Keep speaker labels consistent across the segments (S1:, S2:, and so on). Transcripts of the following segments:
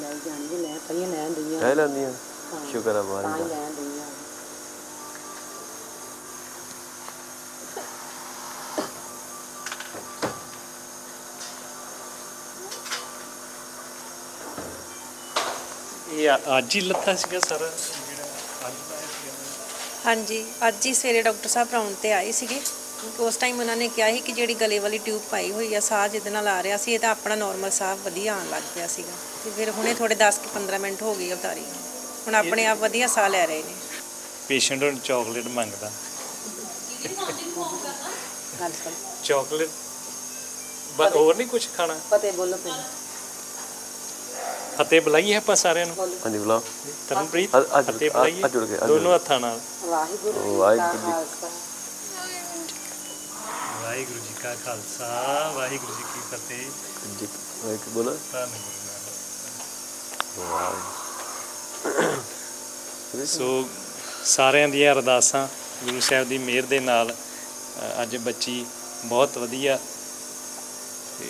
S1: ਲੈ ਜਾਣੀ ਜੇ ਲੈ ਪਈਆਂ ਲੈਣ ਦਈਆਂ
S2: ਲੈ ਲੈਂਦੀਆਂ ਸ਼ੁਕਰ ਆ
S1: ਤਾਂ ਹੀ
S2: ਮਾਰੀ ਦਾ
S1: ਲੈਣ ਦਈਆਂ
S3: ਇਹ ਅ- ਅੱਜ ਹੀ ਲੱਥਾ ਸੀਗਾ ਸਾਰਾ ਜਿਹੜਾ ਅੱਜ ਦਾ ਸੀਗਾ।
S4: ਹਾਂਜੀ ਅੱਜ ਹੀ ਸਵੇਰੇ ਡਾਕਟਰ ਸਾਹਿਬ ਰਾਉਂਡ ਤੇ ਆਏ ਸੀਗੇ। ਉਸ ਟਾਈਮ ਉਹਨਾਂ ਨੇ ਕਿਹਾ ਸੀ ਕਿ ਜਿਹੜੀ ਗਲੇ ਵਾਲੀ ਟਿਊਬ ਪਾਈ ਹੋਈ ਆ ਸਾਹ ਜਿਹਦੇ ਨਾਲ ਆ ਰਿਹਾ ਸੀ ਇਹ ਤਾਂ ਆਪਣਾ ਨਾਰਮਲ ਸਾਹ ਵਧੀਆ ਆਉਣ ਲੱਗ ਪਿਆ ਸੀਗਾ। ਤੇ ਫਿਰ ਹੁਣੇ ਥੋੜੇ 10 ਕਿ 15 ਮਿੰਟ ਹੋ ਗਏ ਉਤਾਰੀ। ਹੁਣ ਆਪਣੇ ਆਪ ਵਧੀਆ ਸਾਹ ਲੈ ਰਹੇ ਨੇ।
S3: ਪੇਸ਼ੈਂਟ ਹੁਣ ਚਾਕਲੇਟ ਮੰਗਦਾ। ਚਾਕਲੇਟ ਬਸ ਹੋਰ ਨਹੀਂ ਕੁਝ ਖਾਣਾ?
S1: ਫਤਿਹ ਬੋਲੋ ਪਹਿਲਾਂ
S3: ਫਤਿਹ ਬੁਲਾਈਏ ਆਪਾਂ ਸਾਰਿਆਂ ਨੂੰ।
S2: ਹਾਂਜੀ ਬੁਲਾ
S3: ਤਰਨਪ੍ਰੀਤ ਫਤਿਹ ਬੁਲਾਈਏ। ਦੋਨੋਂ ਹੱਥਾਂ ਨਾਲ।
S1: ਵਾਹਿਗੁਰੂ
S2: ਵਾਹਿਗੁਰੂ
S3: ਵਾਹਿਗੁਰੂ ਜੀ ਕਾ ਖਾਲਸਾ ਵਾਹਿਗੁਰੂ ਜੀ ਕੀ ਫਤਿਹ।
S2: ਜੀ ਇੱਕ ਬੋਲਾ।
S3: ਧੰਨ ਗੁਰੂ ਨਾਨਕ।
S2: ਵਾਹ
S3: ਸੋ ਸਾਰਿਆਂ ਦੀਆਂ ਅਰਦਾਸਾਂ ਗੁਰੂ ਸਾਹਿਬ ਦੀ ਮਿਹਰ ਦੇ ਨਾਲ ਅੱਜ ਬੱਚੀ ਬਹੁਤ ਵਧੀਆ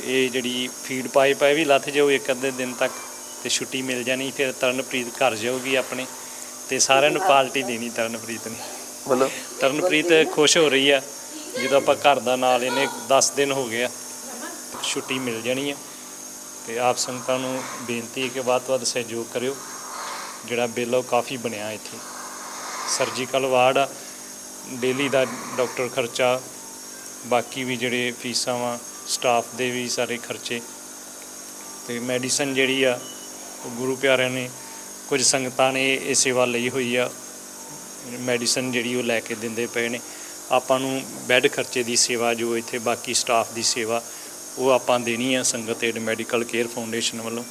S3: ਇਹ ਜਿਹੜੀ ਫੀਡ ਪਾਈਪ ਹੈ ਵੀ ਲੱਥ ਜਾਊ ਇੱਕ ਅੱਧੇ ਦਿਨ ਤੱਕ ਤੇ ਛੁੱਟੀ ਮਿਲ ਜਾਣੀ ਫਿਰ ਤਰਨਪ੍ਰੀਤ ਘਰ ਜਾਊਗੀ ਆਪਣੇ ਤੇ ਸਾਰਿਆਂ ਨੂੰ ਪਾਰਟੀ ਦੇਣੀ ਤਰਨਪ੍ਰੀਤ ਨੇ।
S2: ਬੋਲੋ।
S3: ਤਰਨਪ੍ਰੀਤ ਖੁਸ਼ ਹੋ ਰਹੀ ਆ। ਜਦੋਂ ਆਪਾਂ ਘਰ ਦਾ ਨਾਲ ਇਹਨੇ 10 ਦਿਨ ਹੋ ਗਏ ਆ, ਛੁੱਟੀ ਮਿਲ ਜਾਣੀ ਆ। ਤੇ ਆਪ ਸੰਗਤਾਂ ਨੂੰ ਬੇਨਤੀ ਹੈ ਕਿ ਵੱਧ ਤੋਂ ਵੱਧ ਸਹਿਯੋਗ ਕਰਿਓ, ਜਿਹੜਾ ਬਿੱਲ ਆ ਉਹ ਕਾਫੀ ਬਣਿਆ ਇੱਥੇ। ਸਰਜੀਕਲ ਵਾਰਡ ਆ ਡੇਲੀ ਦਾ ਡਾਕਟਰ ਖਰਚਾ, ਬਾਕੀ ਵੀ ਜਿਹੜੇ ਫੀਸਾਂ ਵਾ ਸਟਾਫ ਦੇ ਵੀ ਸਾਰੇ ਖਰਚੇ। ਤੇ ਮੈਡੀਸਨ ਜਿਹੜੀ ਆ, ਉਹ ਗੁਰੂ ਪਿਆਰਿਆਂ ਨੇ, ਕੁਝ ਸੰਗਤਾਂ ਨੇ ਇਹ ਸੇਵਾ ਲਈ ਹੋਈ ਆ। ਮੈਡੀਸਨ ਜਿਹੜੀ ਉਹ ਲੈ ਕੇ ਦਿੰਦੇ ਪਏ ਨੇ। ਆਪਾਂ ਨੂੰ ਬੈੱਡ ਖਰਚੇ ਦੀ ਸੇਵਾ ਜੋ ਇੱਥੇ ਬਾਕੀ ਸਟਾਫ ਦੀ ਸੇਵਾ ਉਹ ਆਪਾਂ ਦੇਣੀ ਆ ਸੰਗਤ ਏਡ ਮੈਡੀਕਲ ਕੇਅਰ ਫਾਊਂਡੇਸ਼ਨ ਵੱਲੋਂ।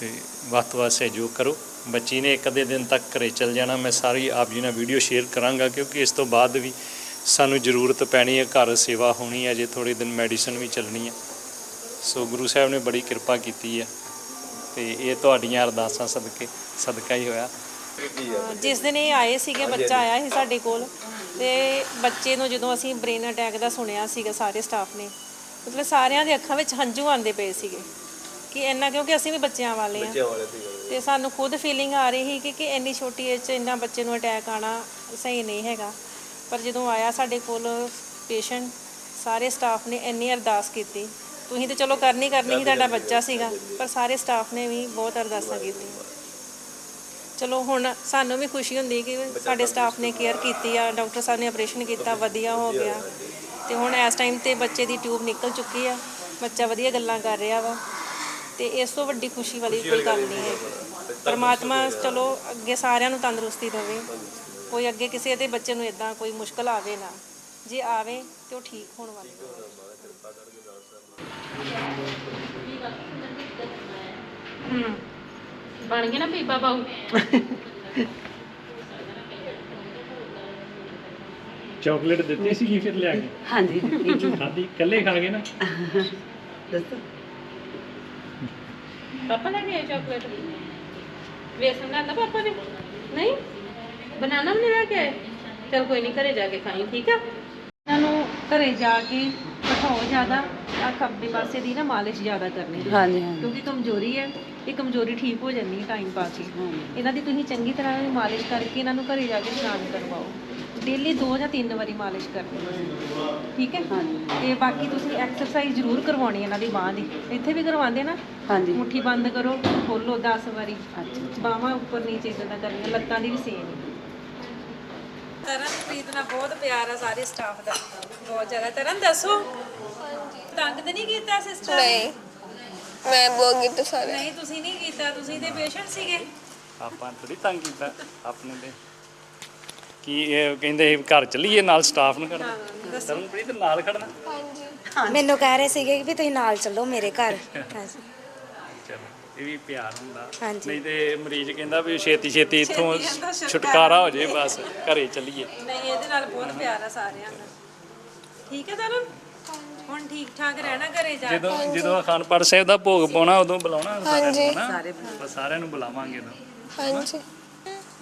S3: ਤੇ ਵੱਧ ਤੋਂ ਵੱਧ ਸਹਿਯੋਗ ਕਰੋ। ਬੱਚੀ ਨੇ ਇੱਕ ਅੱਧੇ ਦਿਨ ਤੱਕ ਘਰੇ ਚਲ ਜਾਣਾ। ਮੈਂ ਸਾਰੀ ਆਪ ਜੀ ਨਾਲ ਵੀਡੀਓ ਸ਼ੇਅਰ ਕਰਾਂਗਾ ਕਿਉਂਕਿ ਇਸ ਤੋਂ ਬਾਅਦ ਵੀ ਸਾਨੂੰ ਜ਼ਰੂਰਤ ਪੈਣੀ ਹੈ ਘਰ ਸੇਵਾ ਹੋਣੀ ਹੈ ਜੇ ਥੋੜੇ ਦਿਨ ਮੈਡੀਸਨ ਵੀ ਚੱਲਣੀ ਹੈ ਸੋ ਗੁਰੂ ਸਾਹਿਬ ਨੇ ਬੜੀ ਕਿਰਪਾ ਕੀਤੀ ਹੈ ਤੇ ਇਹ ਤੁਹਾਡੀਆਂ ਅਰਦਾਸਾਂ ਸਦਕੇ ਸਦਕਾ ਹੀ ਹੋਇਆ।
S4: ਜਿਸ ਦਿਨ ਇਹ ਆਏ ਸੀਗੇ ਬੱਚਾ ਆਇਆ ਸੀ ਸਾਡੇ ਕੋਲ ਤੇ ਬੱਚੇ ਨੂੰ ਜਦੋਂ ਅਸੀਂ ਬ੍ਰੇਨ ਅਟੈਕ ਦਾ ਸੁਣਿਆ ਸੀਗਾ ਸਾਰੇ ਸਟਾਫ ਨੇ ਮਤਲਬ ਸਾਰਿਆਂ ਦੇ ਅੱਖਾਂ ਵਿੱਚ ਹੰਝੂ ਆਉਂਦੇ ਪਏ ਸੀਗੇ ਕਿ ਇੰਨਾ ਕਿਉਂਕਿ ਅਸੀਂ ਵੀ ਬੱਚਿਆਂ ਵਾਲੇ ਆ ਤੇ ਸਾਨੂੰ ਖੁਦ ਫੀਲਿੰਗ ਆ ਰਹੀ ਸੀ ਕਿ ਕਿ ਇੰਨੀ ਛੋਟੀ ਏਜ 'ਚ ਇੰਨਾ ਬੱਚੇ ਨੂੰ ਅਟੈਕ ਆਣਾ ਸਹੀ ਨਹੀਂ ਹੈਗਾ। ਪਰ ਜਦੋਂ ਆਇਆ ਸਾਡੇ ਕੋਲ ਪੇਸ਼ੈਂਟ ਸਾਰੇ ਸਟਾਫ ਨੇ ਇੰਨੀ ਅਰਦਾਸ ਕੀਤੀ। ਤੁਸੀਂ ਤੇ ਚਲੋ ਕਰਨੀ ਕਰਨੀ ਸੀ ਤੁਹਾਡਾ ਬੱਚਾ ਸੀਗਾ ਪਰ ਸਾਰੇ ਸਟਾਫ ਨੇ ਵੀ ਬਹੁਤ ਅਰਦਾਸਾਂ ਕੀਤੀਆਂ। ਚਲੋ ਹੁਣ ਸਾਨੂੰ ਵੀ ਖੁਸ਼ੀ ਹੁੰਦੀ ਕਿ ਸਾਡੇ ਸਟਾਫ ਨੇ ਕੇਅਰ ਕੀਤੀ ਆ ਡਾਕਟਰ ਸਾਹਿਬ ਨੇ ਆਪਰੇਸ਼ਨ ਕੀਤਾ ਵਧੀਆ ਹੋ ਗਿਆ। ਤੇ ਹੁਣ ਇਸ ਟਾਈਮ ਤੇ ਬੱਚੇ ਦੀ ਟਿਊਬ ਨਿਕਲ ਚੁੱਕੀ ਆ ਬੱਚਾ ਵਧੀਆ ਗੱਲਾਂ ਕਰ ਰਿਹਾ ਵਾ। ਤੇ ਇਸ ਤੋਂ ਵੱਡੀ ਖੁਸ਼ੀ ਵਾਲੀ ਕੋਈ ਗੱਲ ਨਹੀਂ ਹੈ। ਪਰਮਾਤਮਾ ਚਲੋ ਅੱਗੇ ਸਾਰਿਆਂ ਨੂੰ ਤੰਦਰੁਸਤੀ ਦੇਵੇ। ਕੋਈ ਅੱਗੇ ਕਿਸੇ ਦੇ ਬੱਚੇ ਨੂੰ ਇਦਾਂ ਕੋਈ ਮੁਸ਼ਕਲ ਆਵੇ ਨਾ। ਜੇ ਆਵੇ ਤੇ ਉਹ ਠੀਕ ਹੋਣ ਵਾਲੀ। ਹੋਵੇ।
S5: ਬਣ ਗਿਆ ਨਾ ਪੀਪਾ ਬਾਊ?
S3: ਚਾਕਲੇਟ ਦਿੱਤੀ ਸੀਗੀ ਫਿਰ ਲਿਆ ਕੇ?
S1: ਹਾਂਜੀ ਦਿੱਤੀ ਜੀ
S3: ਖਾਦੀ ਇਕੱਲੇ ਖਾ ਗਏ ਨਾ?
S1: ਦੱਸੋ।
S5: ਪਾਪਾ ਲੈ ਕੇ ਚਾਕਲੇਟ? ਵੇਸਣ ਲੈਂਦਾ ਪਾਪਾ ਨੇ? ਨਹੀਂ? ਬਨਾਨਾ ਵੀ ਨਹੀਂ ਲੈ ਕੇ ਆਏ? ਚਲ ਕੋਈ ਨਹੀਂ ਘਰੇ ਜਾ ਕੇ ਖਾਈ ਠੀਕ ਆ?
S4: ਘਰੇ ਜਾ ਕੇ ਬਿਠਾਓ ਜ਼ਿਆਦਾ ਆ ਖੱਬੇ ਪਾਸੇ ਦੀ ਨਾ ਮਾਲਿਸ਼ ਜ਼ਿਆਦਾ ਕਰਨੀ ਹੈ।
S1: ਹਾਂਜੀ ਹਾਂਜੀ।
S4: ਕਿਉਂਕਿ ਕਮਜ਼ੋਰੀ ਹੈ ਇਹ ਕਮਜ਼ੋਰੀ ਠੀਕ ਹੋ ਜਾਂਦੀ ਹੈ ਟਾਈਮ ਪਾ ਕੇ ਇਹਨਾਂ ਦੀ ਤੁਸੀਂ ਚੰਗੀ ਤਰ੍ਹਾਂ ਮਾਲਿਸ਼ ਕਰਕੇ ਇਹਨਾਂ ਨੂੰ ਘਰੇ ਜਾ ਕੇ ਇਸ਼ਨਾਨ ਕਰਵਾਓ। ਡੇਲੀ 2 ਜਾਂ 3 ਵਾਰੀ ਮਾਲਿਸ਼ ਕਰਨੀ ਹੈ। ਠੀਕ ਹੈ? ਤੇ ਬਾਕੀ ਤੁਸੀਂ ਐਕਸਰਸਾਈਜ਼ ਜ਼ਰੂਰ ਕਰਵਾਉਣੀ ਇਹਨਾਂ ਦੀ ਬਾਹ ਦੀ। ਇੱਥੇ ਵੀ ਕਰਵਾਉਂਦੇ ਨਾ?
S1: ਹਾਂਜੀ।
S4: ਮੁੱਠੀ ਬੰਦ ਕਰੋ ਖੋਲੋ 10 ਵਾਰੀ। ਬਾਹਾਂ ਉੱਪਰ ਨੀਚੇ ਇਦਾਂ ਕਰਨੀਆਂ ਲੱਤਾਂ ਦੀ ਵੀ ਸੇਮ ਤਰਨਪ੍ਰੀਤ ਨਾਲ ਬਹੁਤ ਪਿਆਰ ਆ ਸਾਰੇ ਸਟਾਫ ਦਾ। ਬਹੁਤ ਜ਼ਿਆਦਾ। ਤਰਨ ਦੱਸੋ? ਤੰਗ ਤੇ ਨਹੀਂ ਕੀਤਾ ਸਿਸਟਰ
S6: ਨਹੀਂ। ਮੈਂ ਬੋਗੀ ਤੇ ਸਾਰੇ
S4: ਨਹੀਂ ਤੁਸੀਂ ਨਹੀਂ ਕੀਤਾ। ਤੁਸੀਂ ਤੇ ਪੇਸ਼ੈਂਟ ਸੀਗੇ।
S3: ਆਪਾਂ ਥੋੜੀ ਤੰਗ ਕੀਤਾ ਆਪਣੇ ਤੇ। ਕੀ ਇਹ ਕਹਿੰਦੇ ਘਰ ਚੱਲੀਏ ਨਾਲ ਸਟਾਫ ਨੂੰ ਖੜਨਾ? ਤਰਨਪ੍ਰੀਤ ਨਾਲ ਖੜਨਾ?
S6: ਹਾਂਜੀ।
S7: ਮੈਨੂੰ ਕਹਿ ਰਹੇ ਸੀਗੇ ਕਿ ਤੁਸੀਂ ਨਾਲ ਚੱਲੋ ਮੇਰੇ ਘਰ। ਹਾਂਜੀ
S3: ਇਹ ਵੀ ਪਿਆਰ ਹੁੰਦਾ।
S7: ਹਾਂਜੀ।
S3: ਨਹੀਂ ਤੇ ਮਰੀਜ਼ ਕਹਿੰਦਾ ਵੀ ਛੇਤੀ ਛੇਤੀ ਇੱਥੋਂ ਛੁਟਕਾਰਾ ਹੋ ਜੇ ਬਸ ਘਰੇ ਚੱਲੀਏ।
S4: ਨਹੀਂ ਇਹਦੇ ਨਾਲ ਬਹੁਤ ਪਿਆਰ ਆ ਸਾਰਿਆਂ ਦਾ। ਠੀਕ ਹੈ ਤਰਨ ਹੁਣ ਠੀਕ ਠਾਕ ਰਹਿਣਾ ਘਰੇ ਜਾ ਕੇ।
S3: ਜਦੋਂ ਜਦੋਂ ਅਖੰਡ ਪਾਠ ਸਾਹਿਬ ਦਾ ਭੋਗ ਪਾਉਣਾ ਉਦੋਂ ਬੁਲਾਉਣਾ
S6: ਹਾਂਜੀ।
S3: ਸਾਰੇ ਆਪਾਂ ਸਾਰਿਆਂ ਨੂੰ ਬੁਲਾਵਾਂਗੇ ਉਦੋਂ
S6: ਹਾਂਜੀ।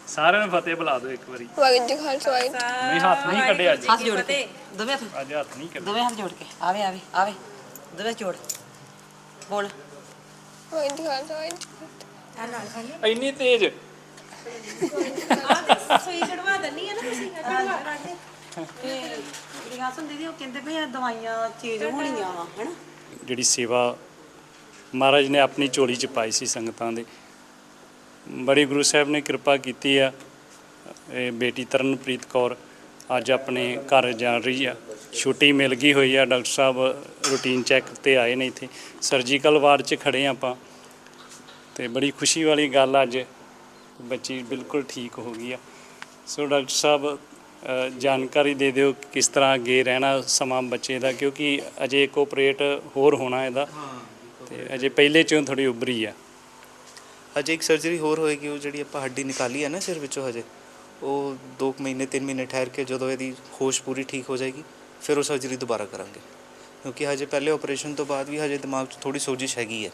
S3: ਸਾਰਿਆਂ ਨੂੰ ਫਤਿਹ ਬੁਲਾ ਦਿਓ ਇੱਕ ਵਾਰੀ।
S6: ਵਾਹਿਗੁਰੂ ਜੀ ਕਾ ਖਾਲਸਾ ਵਾਹਿਗੁਰੂ
S3: ਨਹੀਂ ਹੱਥ ਨਹੀਂ ਕੱਢੇ ਅੱਜ।
S1: ਹੱਥ ਜੋੜ ਕੇ। ਦੋਵੇਂ ਹੱਥ।
S3: ਅੱਜ ਹੱਥ ਨਹੀਂ ਕੱਢੇ
S1: ਦੋਵੇਂ ਹੱਥ ਜੋੜ ਕੇ। ਆਵੇ ਆਵੇ ਆਵੇ। ਦੋਵੇਂ ਜੋੜ। ਬੋਲ।
S3: ਇੰਨੀ ਤੇਜ਼।
S1: ਸੋਈ ਚੜਵਾ ਦਿੰਨੀ ਆ ਨਾ ਤੁਸੀਂ ਤੇ ਮੇਰੀ ਗੱਲ ਸੁਣ ਦੀਦੀ ਉਹ ਕਹਿੰਦੇ ਵੀ ਇਹ ਦਵਾਈਆਂ ਚੇਂਜ ਹੋਣੀਆਂ ਵਾ ਹਨਾ?
S3: ਜਿਹੜੀ ਸੇਵਾ ਮਹਾਰਾਜ ਨੇ ਆਪਣੀ ਝੋਲੀ 'ਚ ਪਾਈ ਸੀ ਸੰਗਤਾਂ ਦੇ ਬੜੀ ਗੁਰੂ ਸਾਹਿਬ ਨੇ ਕਿਰਪਾ ਕੀਤੀ ਆ। ਇਹ ਬੇਟੀ ਤਰਨਪ੍ਰੀਤ ਕੌਰ ਅੱਜ ਆਪਣੇ ਘਰ ਜਾ ਰਹੀ ਆ। ਛੁੱਟੀ ਮਿਲ ਗਈ ਹੋਈ ਆ ਡਾਕਟਰ ਸਾਹਿਬ ਰੂਟੀਨ ਚੈੱਕ ਤੇ ਆਏ ਨੇ ਇੱਥੇ। ਸਰਜੀਕਲ ਵਾਰਡ 'ਚ ਖੜੇ ਆ ਆਪਾਂ। ਤੇ ਬੜੀ ਖੁਸ਼ੀ ਵਾਲੀ ਗੱਲ ਅੱਜ। ਬੱਚੀ ਬਿਲਕੁਲ ਠੀਕ ਹੋ ਗਈ ਆ। ਸੋ ਡਾਕਟਰ ਸਾਹਿਬ ਜਾਣਕਾਰੀ ਦੇ ਦਿਓ ਕਿਸ ਤਰ੍ਹਾਂ ਅੱਗੇ ਰਹਿਣਾ ਸਮਾਂ ਬੱਚੇ ਦਾ ਕਿਉਂਕਿ ਅਜੇ ਇੱਕ ਆਪਰੇਟ ਹੋਰ ਹੋਣਾ ਇਹਦਾ। ਤੇ ਅਜੇ ਪਹਿਲੇ ਚੋਂ ਥੋੜੀ ਉਭਰੀ ਆ।
S8: ਹਜੇ ਇੱਕ ਸਰਜਰੀ ਹੋਰ ਹੋਏਗੀ ਉਹ ਜਿਹੜੀ ਆਪਾਂ ਹੱਡੀ ਨਿਕਾਲੀ ਹੈ ਨਾ ਸਿਰ ਵਿੱਚੋਂ ਹਜੇ ਉਹ 2 ਮਹੀਨੇ 3 ਮਹੀਨੇ ਠਹਿਰ ਕੇ ਜਦੋਂ ਇਹਦੀ ਹੋਸ਼ ਪੂਰੀ ਠੀਕ ਹੋ ਜਾਏਗੀ। ਫਿਰ ਉਹ ਸਰਜਰੀ ਦੁਬਾਰਾ ਕਰਾਂਗੇ। ਕਿਉਂਕਿ ਹਜੇ ਪਹਿਲੇ ਆਪਰੇਸ਼ਨ ਤੋਂ ਬਾਅਦ ਵੀ ਹਜੇ ਦਿਮਾਗ 'ਚ ਥੋੜੀ ਸੋਜਿਸ਼ ਹੈਗੀ ਹੈ।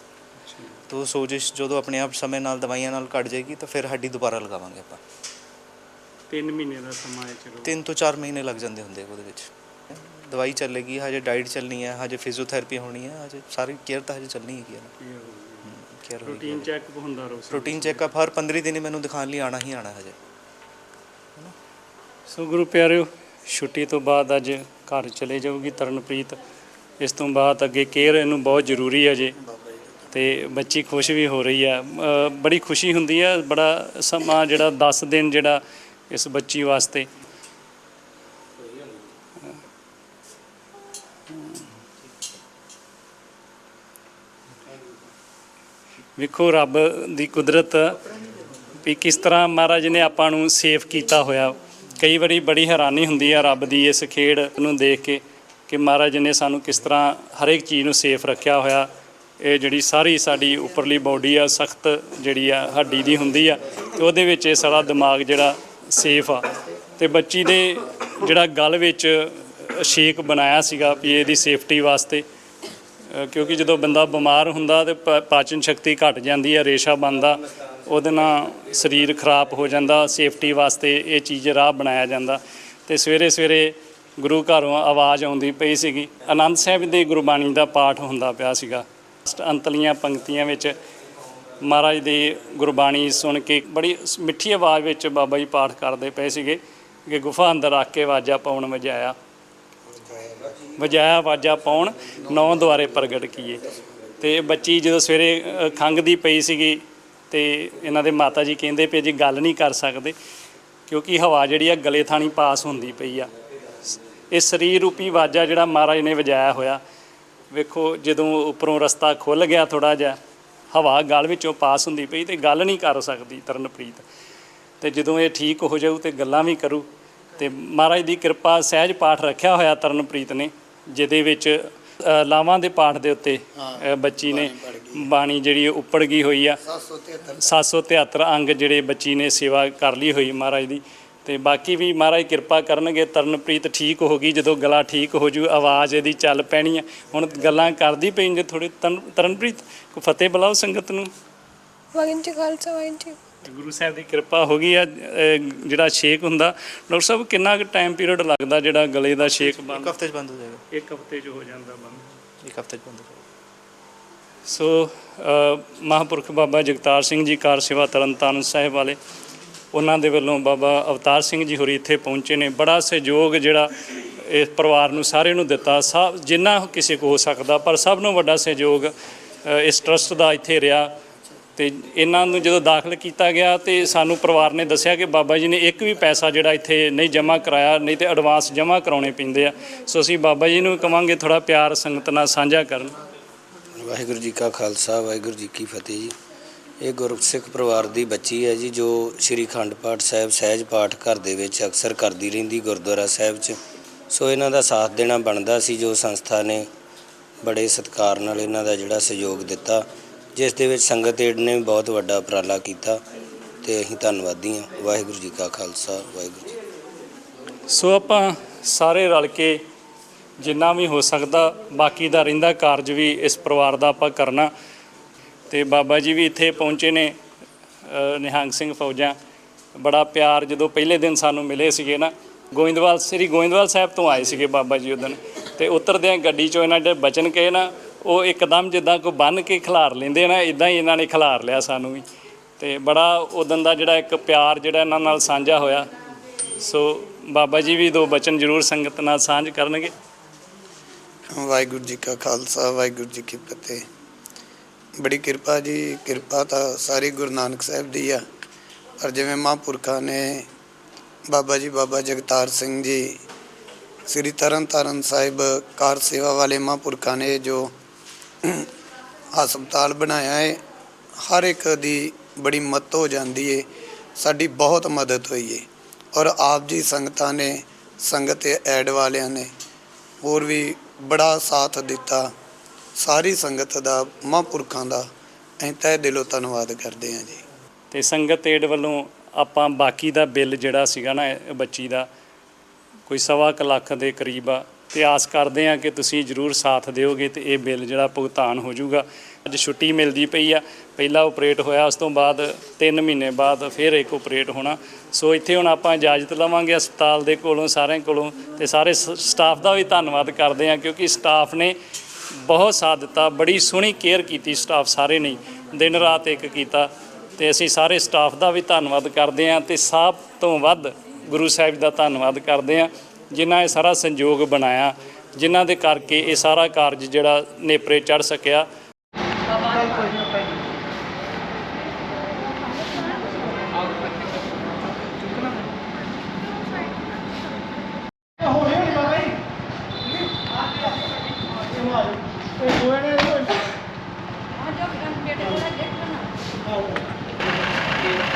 S8: ਤਾਂ ਉਹ ਸੋਜਿਸ਼ ਜਦੋਂ ਆਪਣੇ ਆਪ ਸਮੇਂ ਨਾਲ ਦਵਾਈਆਂ ਨਾਲ ਘਟ ਜਾਏਗੀ ਤਾਂ ਫਿਰ ਹੱਡੀ ਦੁਬਾਰਾ ਲਗਾਵਾਂਗੇ ਆਪਾਂ।
S3: 3 ਮਹੀਨੇ ਦਾ ਸਮਾਂ ਹੈ ਚਲੋ।
S8: 3 ਤੋਂ 4 ਮਹੀਨੇ ਲੱਗ ਜਾਂਦੇ ਹੁੰਦੇ ਉਹਦੇ ਵਿੱਚ। ਦਵਾਈ ਚੱਲੇਗੀ ਹਜੇ ਡਾਈਟ ਚੱਲਣੀ ਹੈ ਹਜੇ ਫਿਜ਼ੀਓਥੈਰੇਪੀ ਹੋਣੀ ਹੈ ਹਜੇ ਸਾਰੀ ਕੇਅਰ ਤਾਂ ਹਜੇ ਚੱਲਣੀ ਹੈਗੀ ਹੈ ਕੇਅਰ
S3: ਰੂਟੀਨ ਚੈੱਕ ਹੁੰਦਾ ਰਹੋ
S8: ਰੂਟੀਨ ਚੈੱਕਅਪ ਹਰ 15 ਦਿਨ ਮੈਨੂੰ ਦਿਖਾਉਣ ਲਈ ਆਣਾ ਹੀ ਆਣਾ ਹਜੇ।
S3: ਸੋ ਗੁਰੂ ਪਿਆਰਿਓ ਛੁੱਟੀ ਤੋਂ ਬਾਅਦ ਅੱਜ ਘਰ ਚਲੇ ਜਾਊਗੀ ਤਰਨਪ੍ਰੀਤ। ਇਸ ਤੋਂ ਬਾਅਦ ਅੱਗੇ ਕੇਅਰ ਇਹਨੂੰ ਬਹੁਤ ਜ਼ਰੂਰੀ ਹੈ ਜੇ। ਤੇ ਬੱਚੀ ਖੁਸ਼ ਵੀ ਹੋ ਰਹੀ ਹੈ ਬੜੀ ਖੁਸ਼ੀ ਹੁੰਦੀ ਹੈ ਬੜਾ ਸਮਾਂ ਜਿਹੜਾ 10 ਦਿਨ ਜਿਹੜਾ ਇਸ ਬੱਚੀ ਵਾਸਤੇ। ਵੇਖੋ ਰੱਬ ਦੀ ਕੁਦਰਤ ਵੀ ਕਿਸ ਤਰ੍ਹਾਂ ਮਹਾਰਾਜ ਨੇ ਆਪਾਂ ਨੂੰ ਸੇਫ ਕੀਤਾ ਹੋਇਆ। ਕਈ ਵਾਰੀ ਬੜੀ ਹੈਰਾਨੀ ਹੁੰਦੀ ਆ ਰੱਬ ਦੀ ਇਸ ਖੇਡ ਨੂੰ ਦੇਖ ਕੇ ਕਿ ਮਹਾਰਾਜ ਨੇ ਸਾਨੂੰ ਕਿਸ ਤਰ੍ਹਾਂ ਹਰੇਕ ਚੀਜ਼ ਨੂੰ ਸੇਫ ਰੱਖਿਆ ਹੋਇਆ। ਇਹ ਜਿਹੜੀ ਸਾਰੀ ਸਾਡੀ ਉੱਪਰਲੀ ਬਾਡੀ ਆ, ਸਖਤ ਜਿਹੜੀ ਆ, ਹੱਡੀ ਦੀ ਹੁੰਦੀ ਆ, ਤੇ ਉਹਦੇ ਵਿੱਚ ਇਹ ਸਾਰਾ ਦਿਮਾਗ ਜਿਹੜਾ ਸੇਫ ਆ। ਤੇ ਬੱਚੀ ਦੇ ਜਿਹੜਾ ਗਲ ਵਿੱਚ ਸ਼ੇਕ ਬਣਾਇਆ ਸੀਗਾ ਵੀ ਇਹਦੀ ਸੇਫਟੀ ਵਾਸਤੇ ਕਿਉਂਕਿ ਜਦੋਂ ਬੰਦਾ ਬਿਮਾਰ ਹੁੰਦਾ ਤੇ ਪਾਚਨ ਸ਼ਕਤੀ ਘਟ ਜਾਂਦੀ ਹੈ ਰੇਸ਼ਾ ਬਣਦਾ ਉਹਦੇ ਨਾਲ ਸਰੀਰ ਖਰਾਬ ਹੋ ਜਾਂਦਾ ਸੇਫਟੀ ਵਾਸਤੇ ਇਹ ਚੀਜ਼ ਰਾਹ ਬਣਾਇਆ ਜਾਂਦਾ। ਤੇ ਸਵੇਰੇ ਸਵੇਰੇ ਗੁਰੂ ਘਰੋਂ ਆਵਾਜ਼ ਆਉਂਦੀ ਪਈ ਸੀਗੀ। ਆਨੰਦ ਸਾਹਿਬ ਦੀ ਗੁਰਬਾਣੀ ਦਾ ਪਾਠ ਹੁੰਦਾ ਪਿਆ ਸੀਗਾ। ਅੰਤਲੀਆਂ ਪੰਕਤੀਆਂ ਵਿੱਚ ਮਹਾਰਾਜ ਦੀ ਗੁਰਬਾਣੀ ਸੁਣ ਕੇ ਬੜੀ ਮਿੱਠੀ ਆਵਾਜ਼ ਵਿੱਚ ਬਾਬਾ ਜੀ ਪਾਠ ਕਰਦੇ ਪਏ ਸੀਗੇ ਕਿ ਗੁਫਾ ਅੰਦਰ ਰੱਖ ਕੇ ਵਾਜਾ ਪਾਉਣ ਵਜਾਇਆ। ਵਜਾਇਆ ਵਾਜਾ ਪਾਉਣ ਨੌ ਦੁਆਰੇ ਪ੍ਰਗਟ ਕੀਏ। ਤੇ ਬੱਚੀ ਜਦੋਂ ਸਵੇਰੇ ਅ, ਖੰਘਦੀ ਪਈ ਸੀਗੀ ਤੇ ਇਹਨਾਂ ਦੇ ਮਾਤਾ ਜੀ ਕਹਿੰਦੇ ਪਏ ਜੀ ਗੱਲ ਨਹੀਂ ਕਰ ਸਕਦੇ ਕਿਉਂਕਿ ਹਵਾ ਜਿਹੜੀ ਆ ਗਲੇ ਥਾਣੀ ਪਾਸ ਹੁੰਦੀ ਪਈ ਆ। ਇਹ ਸਰੀਰ ਰੂਪੀ ਵਾਜਾ ਜਿਹੜਾ ਮਹਾਰਾਜ ਨੇ ਵਜਾਇਆ ਹੋਇਆ। ਵੇਖੋ ਜਦੋਂ ਉੱਪਰੋਂ ਰਸਤਾ ਖੁੱਲ ਗਿਆ ਥੋੜਾ ਜਿਹਾ ਹਵਾ ਗਲ ਵਿੱਚੋਂ ਪਾਸ ਹੁੰਦੀ ਪਈ ਤੇ ਗੱਲ ਨਹੀਂ ਕਰ ਸਕਦੀ ਤਰਨਪ੍ਰੀਤ। ਤੇ ਜਦੋਂ ਇਹ ਠੀਕ ਹੋ ਜਾਊ ਤੇ ਗੱਲਾਂ ਵੀ ਕਰੂ। ਤੇ ਮਹਾਰਾਜ ਦੀ ਕਿਰਪਾ ਸਹਿਜ ਪਾਠ ਰੱਖਿਆ ਹੋਇਆ ਤਰਨਪ੍ਰੀਤ ਨੇ ਜਿਹਦੇ ਵਿੱਚ ਲਾਵਾਂ ਦੇ ਪਾਠ ਦੇ ਉੱਤੇ ਬੱਚੀ ਨੇ ਬਾਣੀ ਜਿਹੜੀ ਉੱਪੜ ਗਈ ਹੋਈ ਆ। 773 ਅੰਗ ਜਿਹੜੇ ਬੱਚੀ ਨੇ ਸੇਵਾ ਕਰ ਲਈ ਹੋਈ ਮਹਾਰਾਜ ਦੀ। ਤੇ ਬਾਕੀ ਵੀ ਮਹਾਰਾਜ ਕਿਰਪਾ ਕਰਨਗੇ ਤਰਨਪ੍ਰੀਤ ਠੀਕ ਹੋ ਗਈ ਜਦੋਂ ਗਲਾ ਠੀਕ ਹੋ ਜੂ ਆਵਾਜ਼ ਇਹਦੀ ਚੱਲ ਪੈਣੀ ਆ। ਹੁਣ ਗੱਲਾਂ ਕਰਦੀ ਪਈ ਜੇ ਥੋੜੀ ਤਰਨਪ੍ਰੀਤ ਕੋ ਫਤਿਹ ਬੁਲਾਓ ਸੰਗਤ ਨੂੰ।
S6: ਵਾਹਿਗੁਰੂ ਜੀ ਖਾਲਸਾ ਵਾਹਿਗੁਰੂ ਜੀ।
S3: ਗੁਰੂ ਸਾਹਿਬ ਦੀ ਕਿਰਪਾ ਹੋ ਗਈ ਆ ਜਿਹੜਾ ਛੇਕ ਹੁੰਦਾ। ਡਾਕਟਰ ਸਾਹਿਬ ਕਿੰਨਾ ਕੁ ਟਾਈਮ ਪੀਰੀਅਡ ਲੱਗਦਾ ਜਿਹੜਾ ਗਲੇ ਦਾ ਛੇਕ
S8: ਇੱਕ
S3: ਬੰਦ
S8: ਹਫ਼ਤੇ 'ਚ ਬੰਦ ਹੋ ਜਾਏਗਾ।
S3: ਇੱਕ ਹਫ਼ਤੇ 'ਚ ਹੋ ਜਾਂਦਾ ਬੰਦ।
S8: ਇੱਕ ਹਫ਼ਤੇ 'ਚ ਬੰਦ ਹੋ ਜਾਏਗਾ।
S3: ਸੋ ਮਹਾਂਪੁਰਖ ਬਾਬਾ ਜਗਤਾਰ ਸਿੰਘ ਜੀ, ਕਾਰ ਸੇਵਾ ਤਰਨਤਾਰਨ ਸਾਹਿਬ ਵਾਲੇ, ਉਹਨਾਂ ਦੇ ਵੱਲੋਂ ਬਾਬਾ ਅਵਤਾਰ ਸਿੰਘ ਜੀ ਹੋਰੀ ਇੱਥੇ ਪਹੁੰਚੇ ਨੇ। ਬੜਾ ਸਹਿਯੋਗ ਜਿਹੜਾ ਇਸ ਪਰਿਵਾਰ ਨੂੰ ਸਾਰੇ ਨੂੰ ਦਿੱਤਾ। ਸਭ, ਜਿੰਨਾ ਕਿਸੇ ਕੋ ਹੋ ਸਕਦਾ, ਪਰ ਸਭ ਨੂੰ ਵੱਡਾ ਸਹਿਯੋਗ ਇਸ ਟਰਸਟ ਦਾ ਇੱਥੇ ਰਿਹਾ। ਤੇ ਇਹਨਾਂ ਨੂੰ ਜਦੋਂ ਦਾਖਲ ਕੀਤਾ ਗਿਆ ਤੇ ਸਾਨੂੰ ਪਰਿਵਾਰ ਨੇ ਦੱਸਿਆ ਕਿ ਬਾਬਾ ਜੀ ਨੇ ਇੱਕ ਵੀ ਪੈਸਾ ਜਿਹੜਾ ਇੱਥੇ ਨਹੀਂ ਜਮ੍ਹਾਂ ਕਰਾਇਆ, ਨਹੀਂ ਤੇ ਐਡਵਾਂਸ ਜਮ੍ਹਾਂ ਕਰਾਉਣੇ ਪੈਂਦੇ ਆ। ਸੋ ਅਸੀਂ ਬਾਬਾ ਜੀ ਨੂੰ ਕਵਾਂਗੇ ਥੋੜਾ ਪਿਆਰ, ਸੰਗਤ ਨਾਲ ਸਾਂਝਾ ਕਰਨ।
S9: ਵਾਹਿਗੁਰੂ ਜੀ ਕਾ ਖਾਲਸਾ, ਵਾਹਿਗੁਰੂ ਜੀ ਕੀ ਫਤਿਹ ਜੀ। ਇਹ ਗੁਰਸਿੱਖ ਪਰਿਵਾਰ ਦੀ ਬੱਚੀ ਹੈ ਜੀ, ਜੋ ਸ੍ਰੀ ਅਖੰਡ ਪਾਠ ਸਾਹਿਬ ਸਹਿਜ ਪਾਠ ਘਰ ਦੇ ਵਿੱਚ ਅਕਸਰ ਕਰਦੀ ਰਹਿੰਦੀ ਗੁਰਦੁਆਰਾ ਸਾਹਿਬ 'ਚ। ਸੋ ਇਹਨਾਂ ਦਾ ਸਾਥ ਦੇਣਾ ਬਣਦਾ ਸੀ, ਜੋ ਸੰਸਥਾ ਨੇ ਬੜੇ ਸਤਿਕਾਰ ਨਾਲ ਇਹਨਾਂ ਦਾ ਜਿਹੜਾ ਸਹਿਯੋਗ ਦਿੱਤਾ, ਜਿਸ ਦੇ ਵਿੱਚ ਸੰਗਤ ਏਡ ਨੇ ਵੀ ਬਹੁਤ ਵੱਡਾ ਉਪਰਾਲਾ ਕੀਤਾ। ਤੇ ਅਸੀਂ ਧੰਨਵਾਦੀ ਹਾਂ। ਵਾਹਿਗੁਰੂ ਜੀ ਕਾ ਖਾਲਸਾ, ਵਾਹਿਗੁਰੂ ਜੀ
S3: ਸੋ ਆਪਾਂ ਸਾਰੇ ਰਲ ਕੇ ਜਿੰਨਾ ਵੀ ਹੋ ਸਕਦਾ, ਬਾਕੀ ਦਾ ਰਹਿੰਦਾ ਕਾਰਜ ਵੀ ਇਸ ਪਰਿਵਾਰ ਦਾ ਆਪਾਂ ਕਰਨਾ। ਤੇ ਬਾਬਾ ਜੀ ਵੀ ਇੱਥੇ ਪਹੁੰਚੇ ਨੇ ਨਿਹੰਗ ਸਿੰਘ ਫੌਜਾਂ। ਬੜਾ ਪਿਆਰ ਜਦੋਂ ਪਹਿਲੇ ਦਿਨ ਸਾਨੂੰ ਮਿਲੇ ਸੀਗੇ ਨਾ, ਗੋਇੰਦਵਾਲ, ਸ੍ਰੀ ਗੋਇੰਦਵਾਲ ਸਾਹਿਬ ਤੋਂ ਆਏ ਸੀਗੇ ਬਾਬਾ ਜੀ ਉਦੋਂ ਤੇ ਉਤਰਦਿਆਂ ਗੱਡੀ ਚੋਂ ਇਹਨਾਂ ਦੇ ਬਚਨ ਕਹੇ ਨਾ, ਉਹ ਇੱਕਦਮ ਜਿੱਦਾਂ ਕੋਈ ਬੰਨ ਕੇ ਖਿਲਾਰ ਲੈਂਦੇ ਨਾ ਇਦਾਂ ਹੀ ਇਹਨਾਂ ਨੇ ਖਿਲਾਰ ਲਿਆ ਸਾਨੂੰ ਵੀ। ਤੇ ਬੜਾ ਉਦੋਂ ਦਾ ਜਿਹੜਾ ਇੱਕ ਪਿਆਰ ਜਿਹੜਾ ਇਹਨਾਂ ਨਾਲ ਸਾਂਝਾ ਹੋਇਆ। ਸੋ ਬਾਬਾ ਜੀ ਵੀ ਦੋ ਬਚਨ ਜ਼ਰੂਰ ਸੰਗਤ ਨਾਲ ਸਾਂਝ ਕਰਨਗੇ।
S10: ਵਾਹਿਗੁਰੂ ਜੀ ਕਾ ਖਾਲਸਾ, ਵਾਹਿਗੁਰੂ ਜੀ ਕੀ ਫਤਿਹ। ਬੜੀ ਕਿਰਪਾ ਜੀ, ਕਿਰਪਾ ਤਾਂ ਸਾਰੀ ਗੁਰੂ ਨਾਨਕ ਸਾਹਿਬ ਦੀ ਆ। ਪਰ ਜਿਵੇਂ ਮਹਾਂਪੁਰਖਾਂ ਨੇ ਬਾਬਾ ਜੀ, ਬਾਬਾ ਜਗਤਾਰ ਸਿੰਘ ਜੀ, ਸ੍ਰੀ ਤਰਨ ਤਾਰਨ ਸਾਹਿਬ ਕਾਰ ਸੇਵਾ ਵਾਲੇ ਮਹਾਂਪੁਰਖਾਂ ਨੇ ਜੋ ਹਸਪਤਾਲ ਬਣਾਇਆ ਹੈ ਹਰ ਇੱਕ ਦੀ ਬੜੀ ਮਦਦ ਹੋ ਜਾਂਦੀ ਏ, ਸਾਡੀ ਬਹੁਤ ਮਦਦ ਹੋਈ ਏ। ਔਰ ਆਪ ਜੀ ਸੰਗਤਾਂ ਨੇ, ਸੰਗਤ ਐਡ ਵਾਲਿਆਂ ਨੇ ਹੋਰ ਵੀ ਬੜਾ ਸਾਥ ਦਿੱਤਾ। ਸਾਰੀ ਸੰਗਤ ਦਾ, ਮਹਾਂਪੁਰਖਾਂ ਦਾ ਅਸੀਂ ਤਹਿ ਦਿਲੋਂ ਧੰਨਵਾਦ ਕਰਦੇ ਹਾਂ ਜੀ।
S3: ਤੇ ਸੰਗਤ ਏਡ ਵੱਲੋਂ ਆਪਾਂ ਬਾਕੀ ਦਾ ਬਿੱਲ ਜਿਹੜਾ ਸੀਗਾ ਨਾ ਬੱਚੀ ਦਾ, ਕੋਈ ਸਵਾ ਕੁ ਲੱਖ ਦੇ ਕਰੀਬ ਆ। ਤੇ ਆਸ ਕਰਦੇ ਆ ਕਿ ਤੁਸੀਂ ਜਰੂਰ ਸਾਥ ਦਿਓਗੇ ਤੇ ਇਹ ਬਿੱਲ ਜਿਹੜਾ ਭੁਗਤਾਨ ਹੋ ਜਾਊਗਾ। ਅੱਜ ਛੁੱਟੀ ਮਿਲਦੀ ਪਈ ਆ। ਪਹਿਲਾ ਆਪਰੇਟ ਹੋਇਆ, ਉਸ ਤੋਂ ਬਾਅਦ 3 ਮਹੀਨੇ ਬਾਅਦ ਫਿਰ ਇੱਕ ਆਪਰੇਟ ਹੋਣਾ। ਸੋ ਇੱਥੇ ਹੁਣ ਆਪਾਂ ਇਜਾਜ਼ਤ ਲਵਾਂਗੇ ਹਸਪਤਾਲ ਦੇ ਕੋਲੋਂ, ਸਾਰਿਆਂ ਕੋਲੋਂ ਤੇ ਸਾਰੇ ਸਟਾਫ ਦਾ ਵੀ ਧੰਨਵਾਦ ਕਰਦੇ ਆ ਕਿਉਂਕਿ ਸਟਾਫ ਨੇ ਬਹੁਤ ਸਾਥ ਦਿੱਤਾ, ਬੜੀ ਸੋਹਣੀ ਕੇਅਰ ਕੀਤੀ ਸਟਾਫ ਸਾਰੇ ਨੇ, ਦਿਨ ਰਾਤ ਇੱਕ ਕੀਤਾ ਤੇ ਅਸੀਂ ਸਾਰੇ ਸਟਾਫ ਦਾ ਵੀ ਧੰਨਵਾਦ ਕਰਦੇ ਹਾਂ ਤੇ ਸਭ ਤੋਂ ਵੱਧ ਗੁਰੂ ਸਾਹਿਬ ਦਾ ਧੰਨਵਾਦ ਕਰਦੇ ਹਾਂ, ਜਿਨ੍ਹਾਂ ਇਹ ਸਾਰਾ ਸੰਯੋਗ ਬਣਾਇਆ, ਜਿਨ੍ਹਾਂ ਦੇ ਕਰਕੇ ਇਹ ਸਾਰਾ ਕਾਰਜ ਜਿਹੜਾ ਨੇਪਰੇ ਚੜ ਸਕਿਆ।
S11: ਹਾਂ ਸ਼ੇਰ ਆ ਗਿਆ ਗੁਰੂ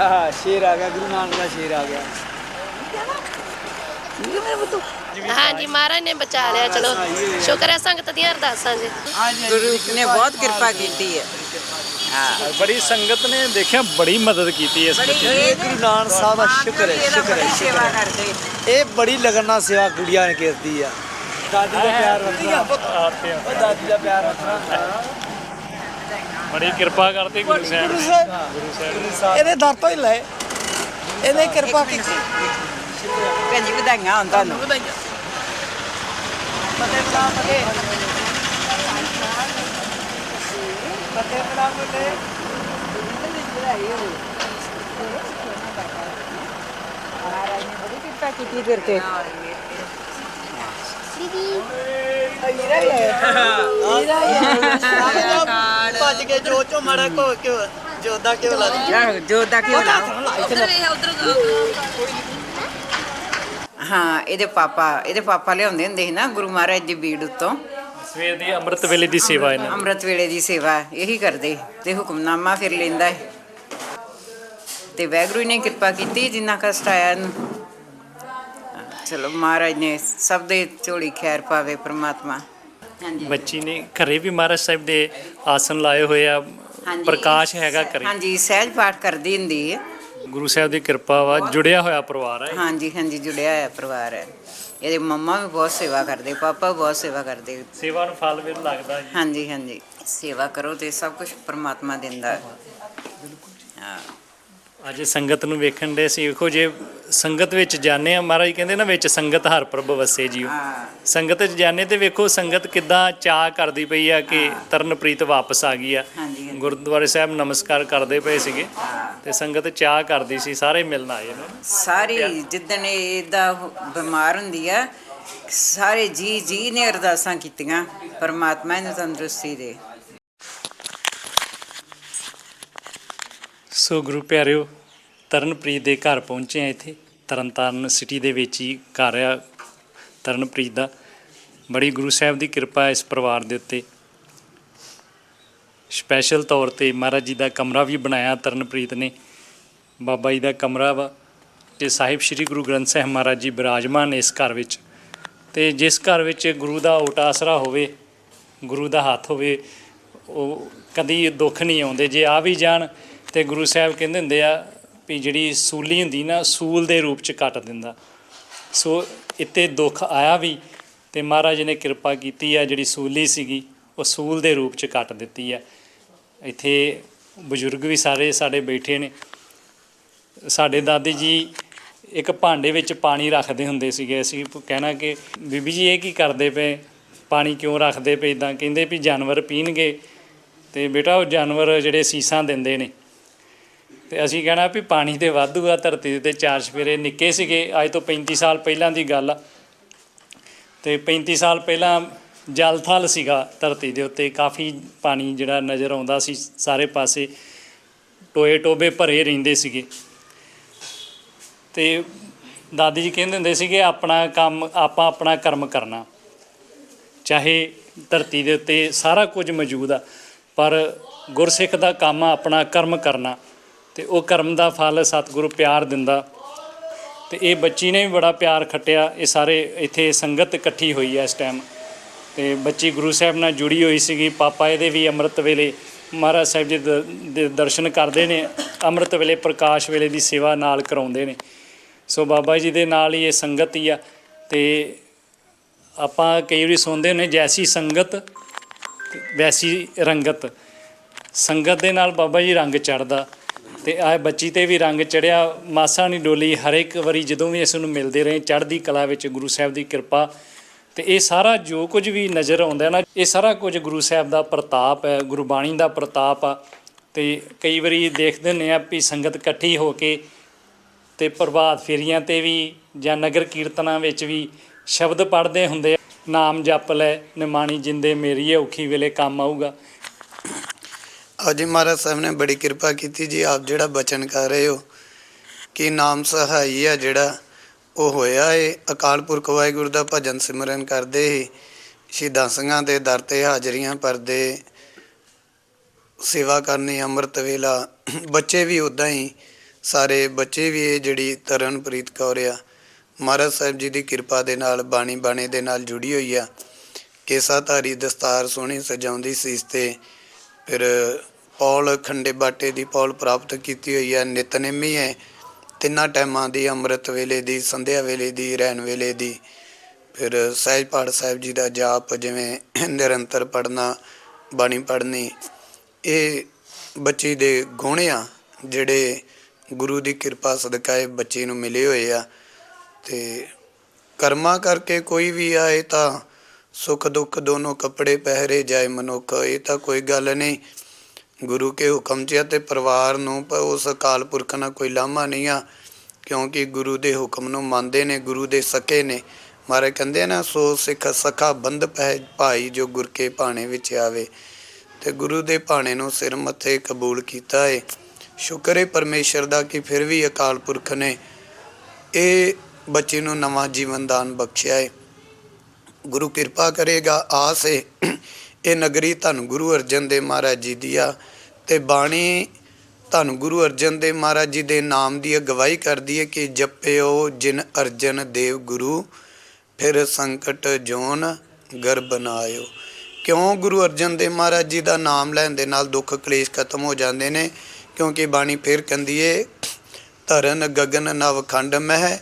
S11: ਨਾਨਕ ਦਾ ਸ਼ੇਰ ਆ ਗਿਆ
S12: ਹਾਂਜੀ ਮਹਾਰਾਜ ਨੇ ਬਚਾ ਲਿਆ ਚਲੋ ਸ਼ੁਕਰ ਹੈ ਸੰਗਤ ਦੀਆਂ ਅਰਦਾਸਾਂ ਜੀ
S1: ਗੁਰੂ ਨੇ ਬਹੁਤ ਕਿਰਪਾ ਕੀਤੀ ਹੈ
S3: ਬੜੀ ਸੰਗਤ ਨੇ ਦੇਖਿਆ ਬੜੀ ਮਦਦ ਕੀਤੀ ਇਸ ਬੱਚੇ ਦੀ
S11: ਇਹ ਗੁਰੂ ਨਾਨਕ ਸਾਹਿਬ ਦਾ ਸ਼ੁਕਰ ਹੈ ਸ਼ੁਕਰ ਹੈ ਸ਼ੁਕਰ ਹੈ
S1: ਕਰਦੇ
S11: ਇਹ ਬੜੀ ਲਗਨ ਨਾਲ ਸੇਵਾ ਕੁੜੀਆਂ ਨੇ ਕੀਤੀ ਆ ਦਾਦੀ ਦਾ ਪਿਆਰ ਰੱਖਣਾ
S3: ਆਤੇ ਆ।
S11: ਉਹ ਦਾਦੀ ਦਾ ਪਿਆਰ ਰੱਖਣਾ
S3: ਬੜੀ ਕਿਰਪਾ ਕਰਤੀ ਗੁਰੂ ਸਾਹਿਬ
S11: ਗੁਰੂ
S3: ਨੇ
S11: ਸਾਹਿਬ
S3: ਗੁਰੂ ਸਾਹਿਬ ਨੇ।
S11: ਇਹਦੇ ਦਰ ਤੋਂ ਹੀ ਲਏ ਇਹਨੇ ਕਿਰਪਾ ਕੀਤੀ
S1: ਭੈਣ ਜੀ ਵਧਾਈਆਂ ਹੋਣ ਤੁਹਾਨੂੰ
S11: ਫਤਿਹ ਬਲਾ ਫਤਿਹ ਫਤਿਹ ਬਲਾ ਫਤਿਹ
S1: ਮਹਾਰਾਜ ਨੇ ਬੜੀ ਕਿਰਪਾ ਕੀਤੀ ਫਿਰ ਤੇ ਹੀਰਾ ਵੀ ਆਇਆ
S11: ਭੱਜ ਕੇ ਜੋ ਚੋ ਮਾੜਾ ਕੋ ਕਿਉਂ ਜੋਦਾ ਕਿਉਂ ਲਾ ਦੀ
S1: ਜੋਦਾ ਕੀ ਹੋਣਾ
S13: ਹਾਂ ਇਹਦੇ ਪਾਪਾ ਇਹਦੇ ਪਾਪਾ ਲਿਆਉਂਦੇ ਹੁੰਦੇ ਸੀ ਨਾ ਗੁਰੂ ਮਹਾਰਾਜ ਦੀ ਬੀੜ ਉੱਤੋਂ।
S3: ਸਵੇਰ ਦੀ ਅੰਮ੍ਰਿਤ ਵੇਲੇ ਦੀ ਸੇਵਾ ਇਹਨਾਂ।
S13: ਅੰਮ੍ਰਿਤ ਵੇਲੇ ਦੀ ਸੇਵਾ ਇਹੀ ਕਰਦੇ ਤੇ ਹੁਕਮਨਾਮਾ ਫਿਰ ਲੈਂਦਾ ਹੈ। ਤੇ ਵੈਗਰੂ ਨੇ ਕਿਰਪਾ ਕੀਤੀ ਜਿੰਨਾ ਕਸ਼ਟ ਆਇਆ ਇਹਨੂੰ। ਚਲੋ ਮਹਾਰਾਜ ਨੇ ਸਭ ਦੇ ਝੋਲੀ ਖੈਰ ਪਾਵੇ ਪ੍ਰਮਾਤਮਾ। ਹਾਂਜੀ
S3: ਬੱਚੀ ਨੇ ਘਰੇ ਵੀ ਮਹਾਰਾਜ ਸਾਹਿਬ ਦੇ ਆਸਨ ਲਾਏ ਹੋਏ ਆ
S13: ਹਾਂਜੀ।
S3: ਪ੍ਰਕਾਸ਼ ਹੈਗਾ ਘਰੇ।
S13: ਹਾਂਜੀ ਸਹਿਜ ਪਾਠ ਕਰਦੀ ਹੁੰਦੀ ਹੈ।
S3: ਗੁਰੂ ਸਾਹਿਬ ਦੀ ਕਿਰਪਾ ਵਾ ਜੁੜਿਆ ਹੋਇਆ ਪਰਿਵਾਰ ਹੈ
S13: ਹਾਂਜੀ ਹਾਂਜੀ ਜੁੜਿਆ ਹੋਇਆ ਪਰਿਵਾਰ ਹੈ। ਇਹਦੇ ਮੰਮਾ ਵੀ ਬਹੁਤ ਸੇਵਾ ਕਰਦੇ ਪਾਪਾ ਬਹੁਤ ਸੇਵਾ ਕਰਦੇ।
S3: ਸੇਵਾ ਨੂੰ ਫਲ ਵੀ ਲੱਗਦਾ ਜੀ।
S13: ਹਾਂਜੀ ਹਾਂਜੀ। ਸੇਵਾ ਕਰੋ ਤੇ ਸਭ ਕੁਝ ਪ੍ਰਮਾਤਮਾ ਦਿੰਦਾ। ਹੈ ਹਾਂ।
S3: ਅੱਜ ਸੰਗਤ ਨੂੰ ਵੇਖਣ ਦੇ ਸੀ। ਵੇਖੋ ਜੇ ਸੰਗਤ ਵਿੱਚ ਜਾਣੇ ਆ ਮਹਾਰਾਜ ਕਹਿੰਦੇ ਨਾ ਵਿੱਚ ਸੰਗਤ ਹਰ ਪ੍ਰਭ ਵਸੇ ਜੀਓ। ਸੰਗਤ ਚ ਜਾਣੇ ਤੇ ਵੇਖੋ ਸੰਗਤ ਕਿੱਦਾਂ ਚਾਹ ਕਰਦੀ ਪਈ ਆ ਕਿ ਤਰਨਪ੍ਰੀਤ ਵਾਪਸ ਆ ਗਈ ਆ। ਗੁਰਦੁਆਰੇ ਸਾਹਿਬ ਨਮਸਕਾਰ ਕਰਦੇ ਪਏ ਸੀਗੇ ਤੇ ਸੰਗਤ ਚਾਹ ਕਰਦੀ ਸੀ ਸਾਰੇ ਮਿਲਣ ਆਏ ਨੇ।
S13: ਸਾਰੀ ਜਿੱਦਣ ਇਹਦਾ ਬਿਮਾਰ ਹੁੰਦੀ ਆ ਸਾਰੇ ਜੀ ਜੀ ਨੇ ਅਰਦਾਸਾਂ ਕੀਤੀਆਂ ਪਰਮਾਤਮਾ ਇਹਨੂੰ ਤੰਦਰੁਸਤੀ ਦੇ।
S3: ਸੋ ਗੁਰੂ ਪਿਆਰਿਓ, ਤਰਨਪ੍ਰੀਤ ਦੇ ਘਰ ਪਹੁੰਚੇ ਆ ਇੱਥੇ, ਤਰਨਤਾਰਨ ਸਿਟੀ ਦੇ ਵਿੱਚ ਹੀ ਘਰ ਆ ਤਰਨਪ੍ਰੀਤ ਦਾ। ਬੜੀ ਗੁਰੂ ਸਾਹਿਬ ਦੀ ਕਿਰਪਾ ਇਸ ਪਰਿਵਾਰ ਦੇ ਉੱਤੇ। ਸਪੈਸ਼ਲ ਤੌਰ ਤੇ ਮਹਾਰਾਜ ਜੀ ਦਾ ਕਮਰਾ ਵੀ ਬਣਾਇਆ ਤਰਨਪ੍ਰੀਤ ਨੇ। ਬਾਬਾ ਜੀ ਦਾ ਕਮਰਾ ਵਾ ਤੇ ਸਾਹਿਬ ਸ੍ਰੀ ਗੁਰੂ ਗ੍ਰੰਥ ਸਾਹਿਬ ਮਹਾਰਾਜ ਜੀ ਬਿਰਾਜਮਾਨ ਇਸ ਘਰ ਵਿੱਚ। ਤੇ ਜਿਸ ਘਰ ਵਿੱਚ ਗੁਰੂ ਦਾ ਓਟ ਆਸਰਾ ਹੋਵੇ, ਗੁਰੂ ਦਾ ਹੱਥ ਹੋਵੇ, ਉਹ ਕਦੀ ਦੁੱਖ ਨਹੀਂ ਆਉਂਦੇ। ਜੇ ਆ ਵੀ ਜਾਣ ਤੇ ਗੁਰੂ ਸਾਹਿਬ ਕਹਿੰਦੇ ਹੁੰਦੇ ਆ ਵੀ ਜਿਹੜੀ ਸੂਲੀ ਹੁੰਦੀ ਨਾ, ਸੂਲ ਦੇ ਰੂਪ ਚ ਕੱਟ ਦਿੰਦਾ। ਸੋ ਇੱਥੇ ਦੁੱਖ ਆਇਆ ਵੀ ਤੇ ਮਹਾਰਾਜ ਨੇ ਕਿਰਪਾ ਕੀਤੀ ਆ, ਜਿਹੜੀ ਸੂਲੀ ਸੀਗੀ, ਉਹ ਸੂਲ ਦੇ ਰੂਪ ਚ ਕੱਟ ਦਿੱਤੀ ਆ। ਇੱਥੇ ਬਜ਼ੁਰਗ ਵੀ ਸਾਰੇ ਸਾਡੇ ਬੈਠੇ ਨੇ। ਸਾਡੇ ਦਾਦੀ ਜੀ ਇੱਕ ਭਾਂਡੇ ਵਿੱਚ ਪਾਣੀ ਰੱਖਦੇ ਹੁੰਦੇ ਸੀਗੇ। ਅਸੀਂ ਕਹਿਣਾ ਕਿ, ਬੀਬੀ ਜੀ, ਇਹ ਕੀ ਕਰਦੇ ਪਏ? ਪਾਣੀ ਕਿਉਂ ਰੱਖਦੇ ਪਏ? ਇਦਾਂ ਕਹਿੰਦੇ ਵੀ ਜਾਨਵਰ ਪੀਣਗੇ। ਤੇ ਬੇਟਾ, ਉਹ ਜਾਨਵਰ ਜਿਹੜੇ ਸੀਸਾਂ ਦਿੰਦੇ ਨੇ ਤੇ ਅਸੀਂ ਕਹਿਣਾ ਵੀ ਪਾਣੀ ਤੇ ਵਾਧੂ ਆ, ਧਰਤੀ ਦੇ ਉੱਤੇ ਚਾਰ ਸਵੇਰੇ ਨਿੱਕੇ ਸੀਗੇ। ਅੱਜ ਤੋਂ 35 ਸਾਲ ਪਹਿਲਾਂ ਦੀ ਗੱਲ ਆ। ਤੇ 35 ਸਾਲ ਪਹਿਲਾਂ ਜਲ ਥਲ ਸੀਗਾ ਧਰਤੀ ਦੇ ਉੱਤੇ। ਕਾਫੀ ਪਾਣੀ ਜਿਹੜਾ ਨਜ਼ਰ ਆਉਂਦਾ ਸੀ ਸਾਰੇ ਪਾਸੇ। ਟੋਏ ਟੋਬੇ ਭਰੇ ਰਹਿੰਦੇ ਸੀਗੇ। ਤੇ ਦਾਦੀ ਜੀ ਕਹਿੰਦੇ ਹੁੰਦੇ ਸੀਗੇ, ਆਪਣਾ ਕੰਮ, ਆਪਾਂ ਆਪਣਾ ਕਰਮ ਕਰਨਾ। ਚਾਹੇ ਧਰਤੀ ਦੇ ਉੱਤੇ ਸਾਰਾ ਕੁਝ ਮੌਜੂਦ ਆ, ਪਰ ਗੁਰਸਿੱਖ ਦਾ ਕੰਮ ਆ ਆਪਣਾ ਕਰਮ ਕਰਨਾ। ਤੇ ਉਹ ਕਰਮ ਦਾ ਫਲ ਸਤਿਗੁਰੂ ਪਿਆਰ ਦਿੰਦਾ। ਤੇ ਇਹ ਬੱਚੀ ਨੇ ਵੀ ਬੜਾ ਪਿਆਰ ਖੱਟਿਆ। ਇਹ ਸਾਰੇ ਇੱਥੇ ਸੰਗਤ ਇਕੱਠੀ ਹੋਈ ਹੈ ਇਸ ਟਾਈਮ ਤੇ ਬੱਚੀ ਗੁਰੂ ਸਾਹਿਬ ਨਾਲ ਜੁੜੀ ਹੋਈ ਸੀਗੀ। ਪਾਪਾ ਇਹਦੇ ਵੀ ਅੰਮ੍ਰਿਤ ਵੇਲੇ ਮਹਾਰਾਜ ਸਾਹਿਬ ਜੀ ਦੇ ਦਰਸ਼ਨ ਕਰਦੇ ਨੇ। ਅੰਮ੍ਰਿਤ ਵੇਲੇ, ਪ੍ਰਕਾਸ਼ ਵੇਲੇ ਦੀ ਸੇਵਾ ਨਾਲ ਕਰਾਉਂਦੇ ਨੇ। ਸੋ ਬਾਬਾ ਜੀ ਦੇ ਨਾਲ ਹੀ ਇਹ ਸੰਗਤ ਹੀ ਆ। ਤੇ ਆਪਾਂ ਕਈ ਵਾਰੀ ਸੁਣਦੇ ਨੇ, ਜੈਸੀ ਸੰਗਤ ਵੈਸੀ ਰੰਗਤ। ਸੰਗਤ ਦੇ ਨਾਲ ਬਾਬਾ ਜੀ ਰੰਗ ਚੜਦਾ ਤੇ ਆ ਬੱਚੀ ਤੇ ਵੀ ਰੰਗ ਚੜਿਆ, ਮਾਸਾ ਨਹੀਂ ਡੋਲੀ ਹਰ ਇੱਕ ਵਾਰੀ ਜਦੋਂ ਵੀ ਇਸ ਨੂੰ ਮਿਲਦੇ ਰਹੇ, ਚੜ੍ਹਦੀ ਕਲਾ ਵਿੱਚ ਗੁਰੂ ਸਾਹਿਬ ਦੀ ਕਿਰਪਾ। ਤੇ ਇਹ ਸਾਰਾ ਜੋ ਕੁਝ ਵੀ ਨਜ਼ਰ ਆਉਂਦਾ ਨਾ, ਇਹ ਸਾਰਾ ਕੁਝ ਗੁਰੂ ਸਾਹਿਬ ਦਾ ਪ੍ਰਤਾਪ ਹੈ, ਗੁਰਬਾਣੀ ਦਾ ਪ੍ਰਤਾਪ ਆ। ਤੇ ਕਈ ਵਾਰੀ ਦੇਖਦੇ ਨੇ ਆ ਵੀ ਸੰਗਤ ਇਕੱਠੀ ਹੋ ਕੇ ਤੇ ਪ੍ਰਭਾਤ ਫੇਰੀਆਂ ਤੇ ਵੀ ਜਾਂ ਨਗਰ ਕੀਰਤਨਾਂ ਵਿੱਚ ਵੀ ਸ਼ਬਦ ਪੜ੍ਹਦੇ ਹੁੰਦੇ ਆ, ਨਾਮ ਜਪ ਲੈ, ਨਿਮਾਣੀ ਜਿੰਦੇ ਮੇਰੀ ਔਖੀ ਵੇਲੇ ਕੰਮ ਆਊਗਾ।
S10: ਅੱਜ ਮਹਾਰਾਜ ਸਾਹਿਬ ਨੇ ਬੜੀ ਕਿਰਪਾ ਕੀਤੀ ਜੀ, ਆਪ ਜਿਹੜਾ ਬਚਨ ਕਰ ਰਹੇ ਹੋ ਕਿ ਨਾਮ ਸਹਾਈ ਆ ਜਿਹੜਾ ਉਹ ਹੋਇਆ ਏ। ਅਕਾਲ ਪੁਰਖ ਵਾਹਿਗੁਰੂ ਦਾ ਭਜਨ ਸਿਮਰਨ ਕਰਦੇ ਹੀ ਸ਼ਹੀਦਾਂ ਸਿੰਘਾਂ ਦੇ ਦਰ ਤੇ ਹਾਜ਼ਰੀਆਂ ਭਰਦੇ ਸੇਵਾ ਕਰਨੀ ਅੰਮ੍ਰਿਤ ਵੇਲਾ। ਬੱਚੇ ਵੀ ਉਦਾਂ ਹੀ, ਸਾਰੇ ਬੱਚੇ ਵੀ ਇਹ ਜਿਹੜੀ ਤਰਨਪ੍ਰੀਤ ਕੌਰ ਆ, ਮਹਾਰਾਜ ਸਾਹਿਬ ਜੀ ਦੀ ਕਿਰਪਾ ਦੇ ਨਾਲ, ਬਾਣੀ ਬਾਣੇ ਦੇ ਨਾਲ ਜੁੜੀ ਹੋਈ ਆ। ਕੇਸਾ ਧਾਰੀ ਦਸਤਾਰ ਸੋਹਣੀ ਸਜਾਉਂਦੀ ਸੀਸ ਤੇ ਫਿਰ ਪੌਲ ਖੰਡੇ ਬਾਟੇ ਦੀ ਪੌਲ ਪ੍ਰਾਪਤ ਕੀਤੀ ਹੋਈ ਹੈ, ਨਿਤਨੇਮੀ ਹੈ। ਤਿੰਨਾਂ ਟਾਈਮਾਂ ਦੀ ਅੰਮ੍ਰਿਤ ਵੇਲੇ ਦੀ, ਸੰਧਿਆ ਵੇਲੇ ਦੀ, ਰਹਿਣ ਵੇਲੇ ਦੀ। ਫਿਰ ਸਹਿਜ ਪਾਠ ਸਾਹਿਬ ਜੀ ਦਾ ਜਾਪ ਜਿਵੇਂ ਨਿਰੰਤਰ ਪੜਨਾ ਬਾਣੀ ਪੜਨੀ ਇਹ ਬੱਚੀ ਦੇ ਗੁਣ ਆ, ਜਿਹੜੇ ਗੁਰੂ ਦੀ ਕਿਰਪਾ ਸਦਕਾ ਇਹ ਬੱਚੇ ਨੂੰ ਮਿਲੇ ਹੋਏ ਆ। ਤੇ ਕਰਮਾ ਕਰਕੇ ਕੋਈ ਵੀ ਆਏ ਤਾਂ ਸੁਖ ਦੁੱਖ ਦੋਨੋਂ ਕੱਪੜੇ ਪਹਿਰੇ ਜਾਏ ਮਨੁੱਖ, ਇਹ ਤਾਂ ਕੋਈ ਗੱਲ ਨਹੀਂ। ਗੁਰੂ ਕੇ ਹੁਕਮ 'ਚ ਆ ਤੇ ਪਰਿਵਾਰ ਨੂੰ ਪ- ਉਸ ਅਕਾਲ ਪੁਰਖ ਨਾਲ ਕੋਈ ਲਾਮਾ ਨਹੀਂ ਆ, ਕਿਉਂਕਿ ਗੁਰੂ ਦੇ ਹੁਕਮ ਨੂੰ ਮੰਨਦੇ ਨੇ, ਗੁਰੂ ਦੇ ਸਕੇ ਨੇ। ਮਾਰੇ ਕਹਿੰਦੇ ਆ ਨਾ, ਸੋ ਸਿੱਖ ਸਖਾ ਬੰਦ ਪੈ, ਭਾਈ ਜੋ ਗੁਰ ਕੇ ਭਾਣੇ ਵਿੱਚ ਆਵੇ। ਤੇ ਗੁਰੂ ਦੇ ਭਾਣੇ ਨੂੰ ਸਿਰ ਮੱਥੇ ਕਬੂਲ ਕੀਤਾ ਏ। ਸ਼ੁਕਰ ਹੈ ਪਰਮੇਸ਼ਰ ਦਾ ਕਿ ਫਿਰ ਵੀ ਅਕਾਲ ਪੁਰਖ ਨੇ ਇਹ ਬੱਚੇ ਨੂੰ ਨਵਾਂ ਜੀਵਨ ਦਾਨ ਬਖਸ਼ਿਆ ਏ। ਗੁਰੂ ਕਿਰਪਾ ਕਰੇਗਾ, ਆਸ ਏ। ਇਹ ਨਗਰੀ ਧੰਨ ਗੁਰੂ ਅਰਜਨ ਦੇਵ ਮਹਾਰਾਜ ਜੀ ਦੀ ਆ ਤੇ ਬਾਣੀ ਧੰਨ ਗੁਰੂ ਅਰਜਨ ਦੇਵ ਮਹਾਰਾਜ ਜੀ ਦੇ ਨਾਮ ਦੀ ਅਗਵਾਈ ਕਰਦੀ ਹੈ ਕਿ ਜਪਿਓ ਜਿਨ ਅਰਜਨ ਦੇਵ ਗੁਰੂ, ਫਿਰ ਸੰਕਟ ਜੋਨ ਗਰ ਨਾਇਓ ਕਿਉਂ ਗੁਰੂ ਅਰਜਨ ਦੇਵ ਮਹਾਰਾਜ ਜੀ ਦਾ ਨਾਮ ਲੈਣ ਦੇ ਨਾਲ ਦੁੱਖ ਕਲੇਸ਼ ਖਤਮ ਹੋ ਜਾਂਦੇ ਨੇ? ਕਿਉਂਕਿ ਬਾਣੀ ਫਿਰ ਕਹਿੰਦੀ ਏ, ਧਰਨ ਗਗਨ ਨਵਖੰਡ ਮਹਿ,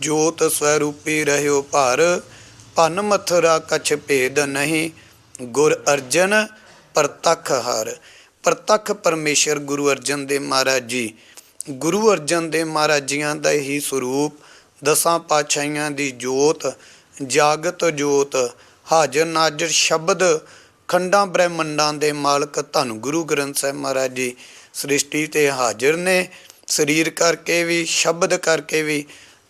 S10: ਜੋਤ ਸਵਰੂਪੀ ਰਹਿਓ ਭਰ। ਭਨ ਮਥੁਰਾ ਕਛ ਭੇਦ ਨਹੀਂ, ਗੁਰ ਅਰਜਨ ਪ੍ਰਤੱਖ ਹਰ। ਪ੍ਰਤੱਖ ਪਰਮੇਸ਼ਰ ਗੁਰੂ ਅਰਜਨ ਦੇਵ ਮਹਾਰਾਜ ਜੀ। ਗੁਰੂ ਅਰਜਨ ਦੇਵ ਮਹਾਰਾਜ ਜੀਆਂ ਦਾ ਹੀ ਸਰੂਪ, ਦਸਾਂ ਪਾਤਸ਼ਾਹੀਆਂ ਦੀ ਜੋਤ, ਜਾਗਤ ਜੋਤ, ਹਾਜ਼ਰ ਨਾਜ਼ਰ ਸ਼ਬਦ, ਖੰਡਾਂ ਬ੍ਰਹਿਮੰਡਾਂ ਦੇ ਮਾਲਕ ਧੰਨ ਗੁਰੂ ਗ੍ਰੰਥ ਸਾਹਿਬ ਮਹਾਰਾਜ ਜੀ। ਸ੍ਰਿਸ਼ਟੀ ਤੇ ਹਾਜ਼ਰ ਨੇ, ਸਰੀਰ ਕਰਕੇ ਵੀ, ਸ਼ਬਦ ਕਰਕੇ ਵੀ,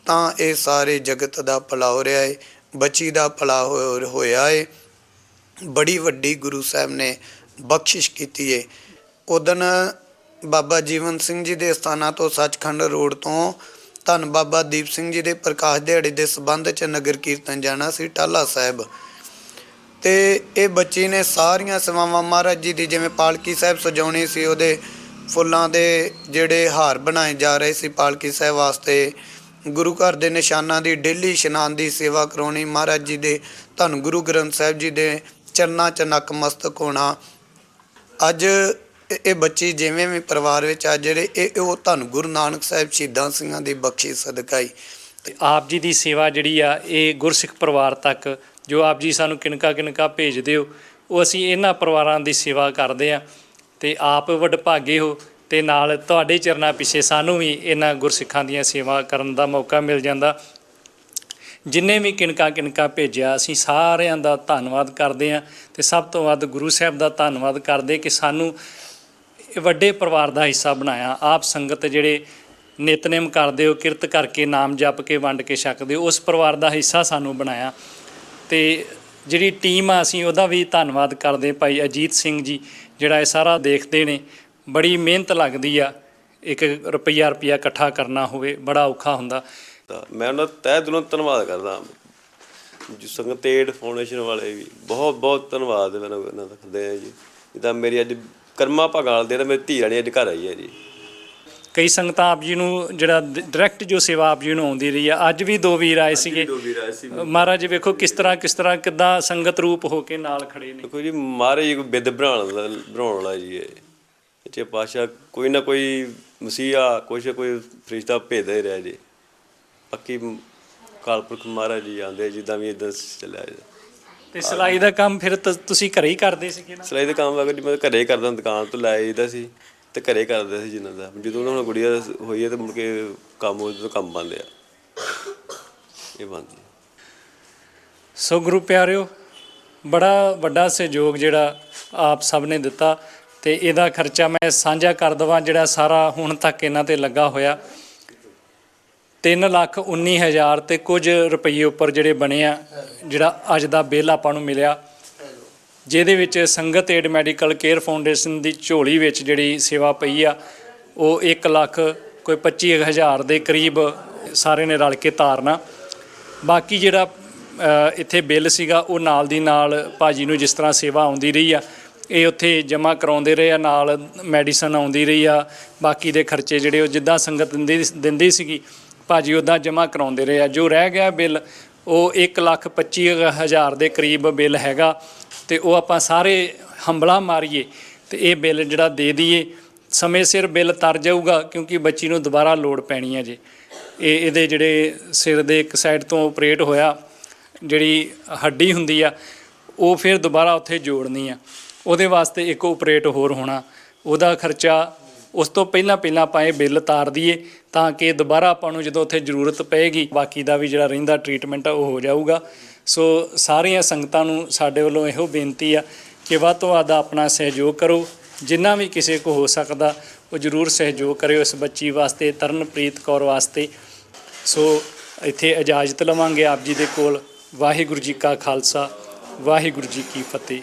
S10: ਤਾਂ ਇਹ ਸਾਰੇ ਜਗਤ ਦਾ ਭਲਾ ਹੋ ਰਿਹਾ ਹੈ ਬੱਚੀ ਦਾ ਭਲਾ ਹੋ- ਹੋਇਆ ਏ। ਬੜੀ ਵੱਡੀ ਗੁਰੂ ਸਾਹਿਬ ਨੇ ਬਖਸ਼ਿਸ਼ ਕੀਤੀ ਏ। ਉਦਨ ਬਾਬਾ ਜੀਵਨ ਸਿੰਘ ਜੀ ਦੇ ਸਥਾਨਾਂ ਤੋਂ ਸੱਚਖੰਡ ਰੋਡ ਤੋਂ ਧੰਨ ਬਾਬਾ ਦੀਪ ਸਿੰਘ ਜੀ ਦੇ ਪ੍ਰਕਾਸ਼ ਦਿਹਾੜੇ ਦੇ ਸਬੰਧ ਚ ਨਗਰ ਕੀਰਤਨ ਜਾਣਾ ਸੀ ਟਾਲਾ ਸਾਹਿਬ। ਤੇ ਇਹ ਬੱਚੀ ਨੇ ਸਾਰੀਆਂ ਸੇਵਾਵਾਂ ਮਹਾਰਾਜ ਜੀ ਦੀ, ਜਿਵੇਂ ਪਾਲਕੀ ਸਾਹਿਬ ਸਜਾਉਣੀ ਸੀ, ਉਹਦੇ ਫੁੱਲਾਂ ਦੇ ਜਿਹੜੇ ਹਾਰ ਬਣਾਏ ਜਾ ਰਹੇ ਸੀ ਪਾਲਕੀ ਸਾਹਿਬ ਵਾਸਤੇ। ਗੁਰੂ ਘਰ ਦੇ ਨਿਸ਼ਾਨਾਂ ਦੀ ਡੇਲੀ ਇਸ਼ਨਾਨ ਦੀ ਸੇਵਾ ਕਰਾਉਣੀ, ਮਹਾਰਾਜ ਜੀ ਦੇ ਧੰਨ ਗੁਰੂ ਗ੍ਰੰਥ ਸਾਹਿਬ ਜੀ ਦੇ ਚਰਨਾਂ 'ਚ ਨਕਮਸਤਕ ਹੋਣਾ। ਅੱਜ ਇਹ- ਬੱਚੇ ਜਿਵੇਂ ਵੀ ਪਰਿਵਾਰ ਵਿੱਚ ਆ ਜਿਹੜੇ, ਇਹ ਉਹ ਧੰਨ ਗੁਰੂ ਨਾਨਕ ਸਾਹਿਬ ਸ਼ਹੀਦਾਂ ਸਿੰਘਾਂ ਦੀ ਬਖਸ਼ਿਸ਼ ਸਦਕਾਈ। ਹੀ
S3: ਤੇ ਆਪ ਜੀ ਦੀ ਸੇਵਾ ਜਿਹੜੀ ਆ, ਇਹ ਗੁਰਸਿੱਖ ਪਰਿਵਾਰ ਤੱਕ, ਜੋ ਆਪ ਜੀ ਸਾਨੂੰ ਕਿਣਕਾ ਕਿਣਕਾ ਭੇਜਦੇ ਹੋ ਉਹ ਅਸੀਂ ਇਹਨਾਂ ਪਰਿਵਾਰਾਂ ਦੀ ਸੇਵਾ ਕਰਦੇ ਆ। ਤੇ ਆਪ ਵਡਭਾਗੇ ਹੋ ਤੇ ਨਾਲ ਤੁਹਾਡੇ ਚਰਨਾਂ ਪਿੱਛੇ ਸਾਨੂੰ ਵੀ ਇਹਨਾਂ ਗੁਰਸਿੱਖਾਂ ਦੀਆਂ ਸੇਵਾ ਕਰਨ ਦਾ ਮੌਕਾ ਮਿਲ ਜਾਂਦਾ। ਜਿੰਨੇ ਵੀ ਕਿਣਕਾ ਕਿਣਕਾ ਭੇਜਿਆ, ਅਸੀਂ ਸਾਰਿਆਂ ਦਾ ਧੰਨਵਾਦ ਕਰਦੇ ਹਾਂ ਤੇ ਸਭ ਤੋਂ ਵੱਧ ਗੁਰੂ ਸਾਹਿਬ ਦਾ ਧੰਨਵਾਦ ਕਰਦੇ ਕਿ ਸਾਨੂੰ ਵੱਡੇ ਪਰਿਵਾਰ ਦਾ ਹਿੱਸਾ ਬਣਾਇਆ। ਆਪ ਸੰਗਤ ਜਿਹੜੇ ਨਿਤਨੇਮ ਕਰਦੇ ਹੋ, ਕਿਰਤ ਕਰਕੇ ਨਾਮ ਜਪ ਕੇ, ਵੰਡ ਕੇ ਛਕਦੇ ਹੋ ਉਸ ਪਰਿਵਾਰ ਦਾ ਹਿੱਸਾ ਸਾਨੂੰ ਬਣਾਇਆ। ਤੇ ਜਿਹੜੀ ਟੀਮ ਆ, ਅਸੀਂ ਉਹਦਾ ਵੀ ਧੰਨਵਾਦ ਕਰਦੇ ਭਾਈ ਅਜੀਤ ਸਿੰਘ ਜੀ, ਜਿਹੜਾ ਇਹ ਸਾਰਾ ਦੇਖਦੇ ਨੇ। ਬੜੀ ਮਿਹਨਤ ਲੱਗਦੀ ਆ ਇੱਕ ਰੁਪਈਆ ਰੁਪਈਆ ਇਕੱਠਾ ਕਰਨਾ ਹੋਵੇ ਬੜਾ ਔਖਾ ਹੁੰਦਾ।
S2: ਤਾਂ ਮੈਂ ਉਹਨਾਂ ਦਾ ਤਹਿ ਦਿਲੋਂ ਧੰਨਵਾਦ ਕਰਦਾ। ਜੀ ਸੰਗਤ ਏਡ ਫਾਊਂਡੇਸ਼ਨ ਵਾਲੇ ਵੀ ਬਹੁਤ ਬਹੁਤ ਧੰਨਵਾਦ ਦਾ ਇਹਨਾਂ ਦਾ ਕਰਦੇ ਆ ਜੀ। ਜਿੱਦਾਂ ਮੇਰੀ ਅੱਜ ਕਰਮਾ ਭਗਾਲ ਦੇ ਤਾਂ ਮੇਰੀ ਧੀ ਰਾਣੀ ਅੱਜ ਘਰ ਆਈ ਹੈ ਜੀ।
S3: ਕਈ ਸੰਗਤਾਂ ਆਪ ਜੀ ਨੂੰ ਜਿਹੜਾ ਡਾਇਰੈਕਟ ਜੋ ਸੇਵਾ ਆਪ ਜੀ ਨੂੰ ਆਉਂਦੀ ਰਹੀ ਆ। ਅੱਜ ਵੀ ਦੋ ਵੀਰ ਆਏ ਸੀਗੇ।
S2: ਦੋ ਵੀਰ ਆਏ ਸੀ।
S3: ਮਹਾਰਾਜ ਵੇਖੋ ਕਿਸ ਤਰ੍ਹਾਂ ਕਿਸ ਤਰ੍ਹਾਂ ਕਿੱਦਾਂ ਸੰਗਤ ਰੂਪ ਹੋ ਕੇ ਨਾਲ ਖੜੇ ਨੇ।
S2: ਦੇਖੋ ਜੀ ਮਹਾਰਾਜ ਜੀ ਕੋਈ ਬਿੱਦ ਬਣਾਉਣ ਵਾਲਾ ਬਣਾਉਣ ਵਾਲਾ ਜੀ ਇਹ। ਇੱਥੇ ਪਾਸ਼ਾ ਕੋਈ ਨਾ ਕੋਈ ਮਸੀਹਾ ਕੁਛ ਨਾ ਕੋਈ ਫਰਿਸ਼ਤਾ ਭੇਜਦਾ ਹੀ ਰਿਹਾ ਜੀ। ਪੱਕੀ ਕਾਲਪੁਰਖ ਮਹਾਰਾਜ ਜੀ ਆਂਦੇ ਜਿੱਦਾਂ ਵੀ ਇਦਾਂ ਚੱਲਿਆ ਜੀ।
S3: ਤੇ ਸਿਲਾਈ ਦਾ ਕੰਮ ਫਿਰ ਤ- ਤੁਸੀਂ ਘਰੇ ਹੀ ਕਰਦੇ ਸੀਗੇ ਨਾ?
S2: ਸਿਲਾਈ ਦਾ ਕੰਮ ਵਗੈਰਾ ਜੀ ਮੈਂ ਘਰੇ ਹੀ ਕਰਦਾ ਦੁਕਾਨ ਤੋਂ ਲੈ ਆਈਦਾ ਸੀ ਤੇ ਘਰੇ ਕਰਦਾ ਸੀ ਜਿਨ੍ਹਾਂ ਦਾ। ਜਦੋਂ ਹੁਣ ਗੁੜੀਆ ਹੋਈ ਹੈ ਤੇ ਮੁੜ ਕੇ ਕੰਮ ਉਹਦੇ ਤੋਂ ਕੰਮ ਬੰਦ ਆ। ਇਹ ਬੰਦ
S3: ਸੋ ਗੁਰੂ ਪਿਆਰਿਓ ਬੜਾ ਵੱਡਾ ਸਹਿਯੋਗ ਜਿਹੜਾ ਆਪ ਸਭ ਨੇ ਦਿੱਤਾ। ਤੇ ਇਹਦਾ ਖਰਚਾ ਮੈਂ ਸਾਂਝਾ ਕਰ ਦਵਾਂ, ਜਿਹੜਾ ਸਾਰਾ ਹੁਣ ਤੱਕ ਇਹਨਾਂ ਤੇ ਲੱਗਾ ਹੋਇਆ। ਤਿੰਨ ਲੱਖ ਉੱਨੀ ਹਜ਼ਾਰ ਤੇ ਕੁਝ ਰੁਪਏ ਉੱਪਰ ਜਿਹੜੇ ਬਣੇ ਆ, ਜਿਹੜਾ ਅੱਜ ਦਾ ਬਿੱਲ ਆਪਾਂ ਨੂੰ ਮਿਲਿਆ। ਜਿਹਦੇ ਵਿੱਚ Sangat aid medical care foundation ਦੀ ਝੋਲੀ ਵਿੱਚ ਜਿਹੜੀ ਸੇਵਾ ਪਈ ਆ, ਉਹ 1 ਲੱਖ ਕੋਈ 25 ਹਜ਼ਾਰ ਦੇ ਕਰੀਬ ਸਾਰੇ ਨੇ ਰਲ ਕੇ ਤਾਰਨਾ। ਬਾਕੀ ਜਿਹੜਾ ਇੱਥੇ ਬਿੱਲ ਸੀਗਾ, ਉਹ ਨਾਲ ਦੀ ਨਾਲ ਭਾਜੀ ਨੂੰ ਜਿਸ ਤਰ੍ਹਾਂ ਸੇਵਾ ਆਉਂਦੀ ਰਹੀ ਆ ਇਹ ਉੱਥੇ ਜਮ੍ਹਾਂ ਕਰਾਉਂਦੇ ਰਹੇ ਆ, ਨਾਲ ਮੈਡੀਸਨ ਆਉਂਦੀ ਰਹੀ ਆ, ਬਾਕੀ ਦੇ ਖਰਚੇ ਜਿਹੜੇ ਉਹ ਜਿੱਦਾਂ ਸੰਗਤ ਦਿੰਦੀ ਦਿੰਦੀ ਸੀਗੀ, ਭਾਜੀ ਉਦਾਂ ਜਮ੍ਹਾਂ ਕਰਾਉਂਦੇ ਰਹੇ ਆ। ਜੋ ਰਹਿ ਗਿਆ ਬਿੱਲ, ਉਹ 1 ਲੱਖ 25 ਹਜ਼ਾਰ ਦੇ ਕਰੀਬ ਬਿੱਲ ਹੈਗਾ ਤੇ ਉਹ ਆਪਾਂ ਸਾਰੇ ਹੰਬਲਾ ਮਾਰੀਏ ਤੇ ਇਹ ਬਿੱਲ ਜਿਹੜਾ ਦੇ ਦਈਏ, ਸਮੇਂ ਸਿਰ ਬਿੱਲ ਤਰ ਜਾਊਗਾ ਕਿਉਂਕਿ ਬੱਚੀ ਨੂੰ ਦੁਬਾਰਾ ਲੋੜ ਪੈਣੀ ਹੈ ਜੇ। ਇਹ, ਇਹਦੇ ਜਿਹੜੇ ਸਿਰ ਦੇ ਇੱਕ ਸਾਈਡ ਤੋਂ ਆਪਰੇਟ ਹੋਇਆ, ਜਿਹੜੀ ਹੱਡੀ ਹੁੰਦੀ ਆ, ਉਹ ਫਿਰ ਦੁਬਾਰਾ ਉੱਥੇ ਜੋੜਨੀ ਆ। ਉਹਦੇ ਵਾਸਤੇ ਇੱਕ ਆਪਰੇਟ ਹੋਰ ਹੋਣਾ। ਉਹਦਾ ਖਰਚਾ ਉਸ ਤੋਂ ਪਹਿਲਾਂ ਪਹਿਲਾਂ ਆਪਾਂ ਇਹ ਬਿੱਲ ਤਾਰ ਦਈਏ ਤਾਂ ਕਿ ਦੁਬਾਰਾ ਆਪਾਂ ਨੂੰ ਜਦੋਂ ਉੱਥੇ ਜ਼ਰੂਰਤ ਪਏਗੀ, ਬਾਕੀ ਦਾ ਵੀ ਜਿਹੜਾ ਰਹਿੰਦਾ ਟ੍ਰੀਟਮੈਂਟ ਆ ਉਹ ਹੋ ਜਾਊਗਾ। ਸੋ ਸਾਰੀਆਂ ਸੰਗਤਾਂ ਨੂੰ ਸਾਡੇ ਵੱਲੋਂ ਇਹੋ ਬੇਨਤੀ ਆ ਕਿ ਵੱਧ ਤੋਂ ਵੱਧ ਆਪਣਾ ਸਹਿਯੋਗ ਕਰੋ। ਜਿੰਨਾ ਵੀ ਕਿਸੇ ਕੋ ਹੋ ਸਕਦਾ, ਉਹ ਜ਼ਰੂਰ ਸਹਿਯੋਗ ਕਰਿਓ ਇਸ ਬੱਚੀ ਵਾਸਤੇ, ਤਰਨਪ੍ਰੀਤ ਕੌਰ ਵਾਸਤੇ। ਸੋ ਇੱਥੇ ਇਜਾਜ਼ਤ ਲਵਾਂਗੇ ਆਪ ਜੀ ਦੇ ਕੋਲ। ਵਾਹਿਗੁਰੂ ਜੀ ਕਾ ਖਾਲਸਾ, ਵਾਹਿਗੁਰੂ ਜੀ ਕੀ ਫਤਿਹ।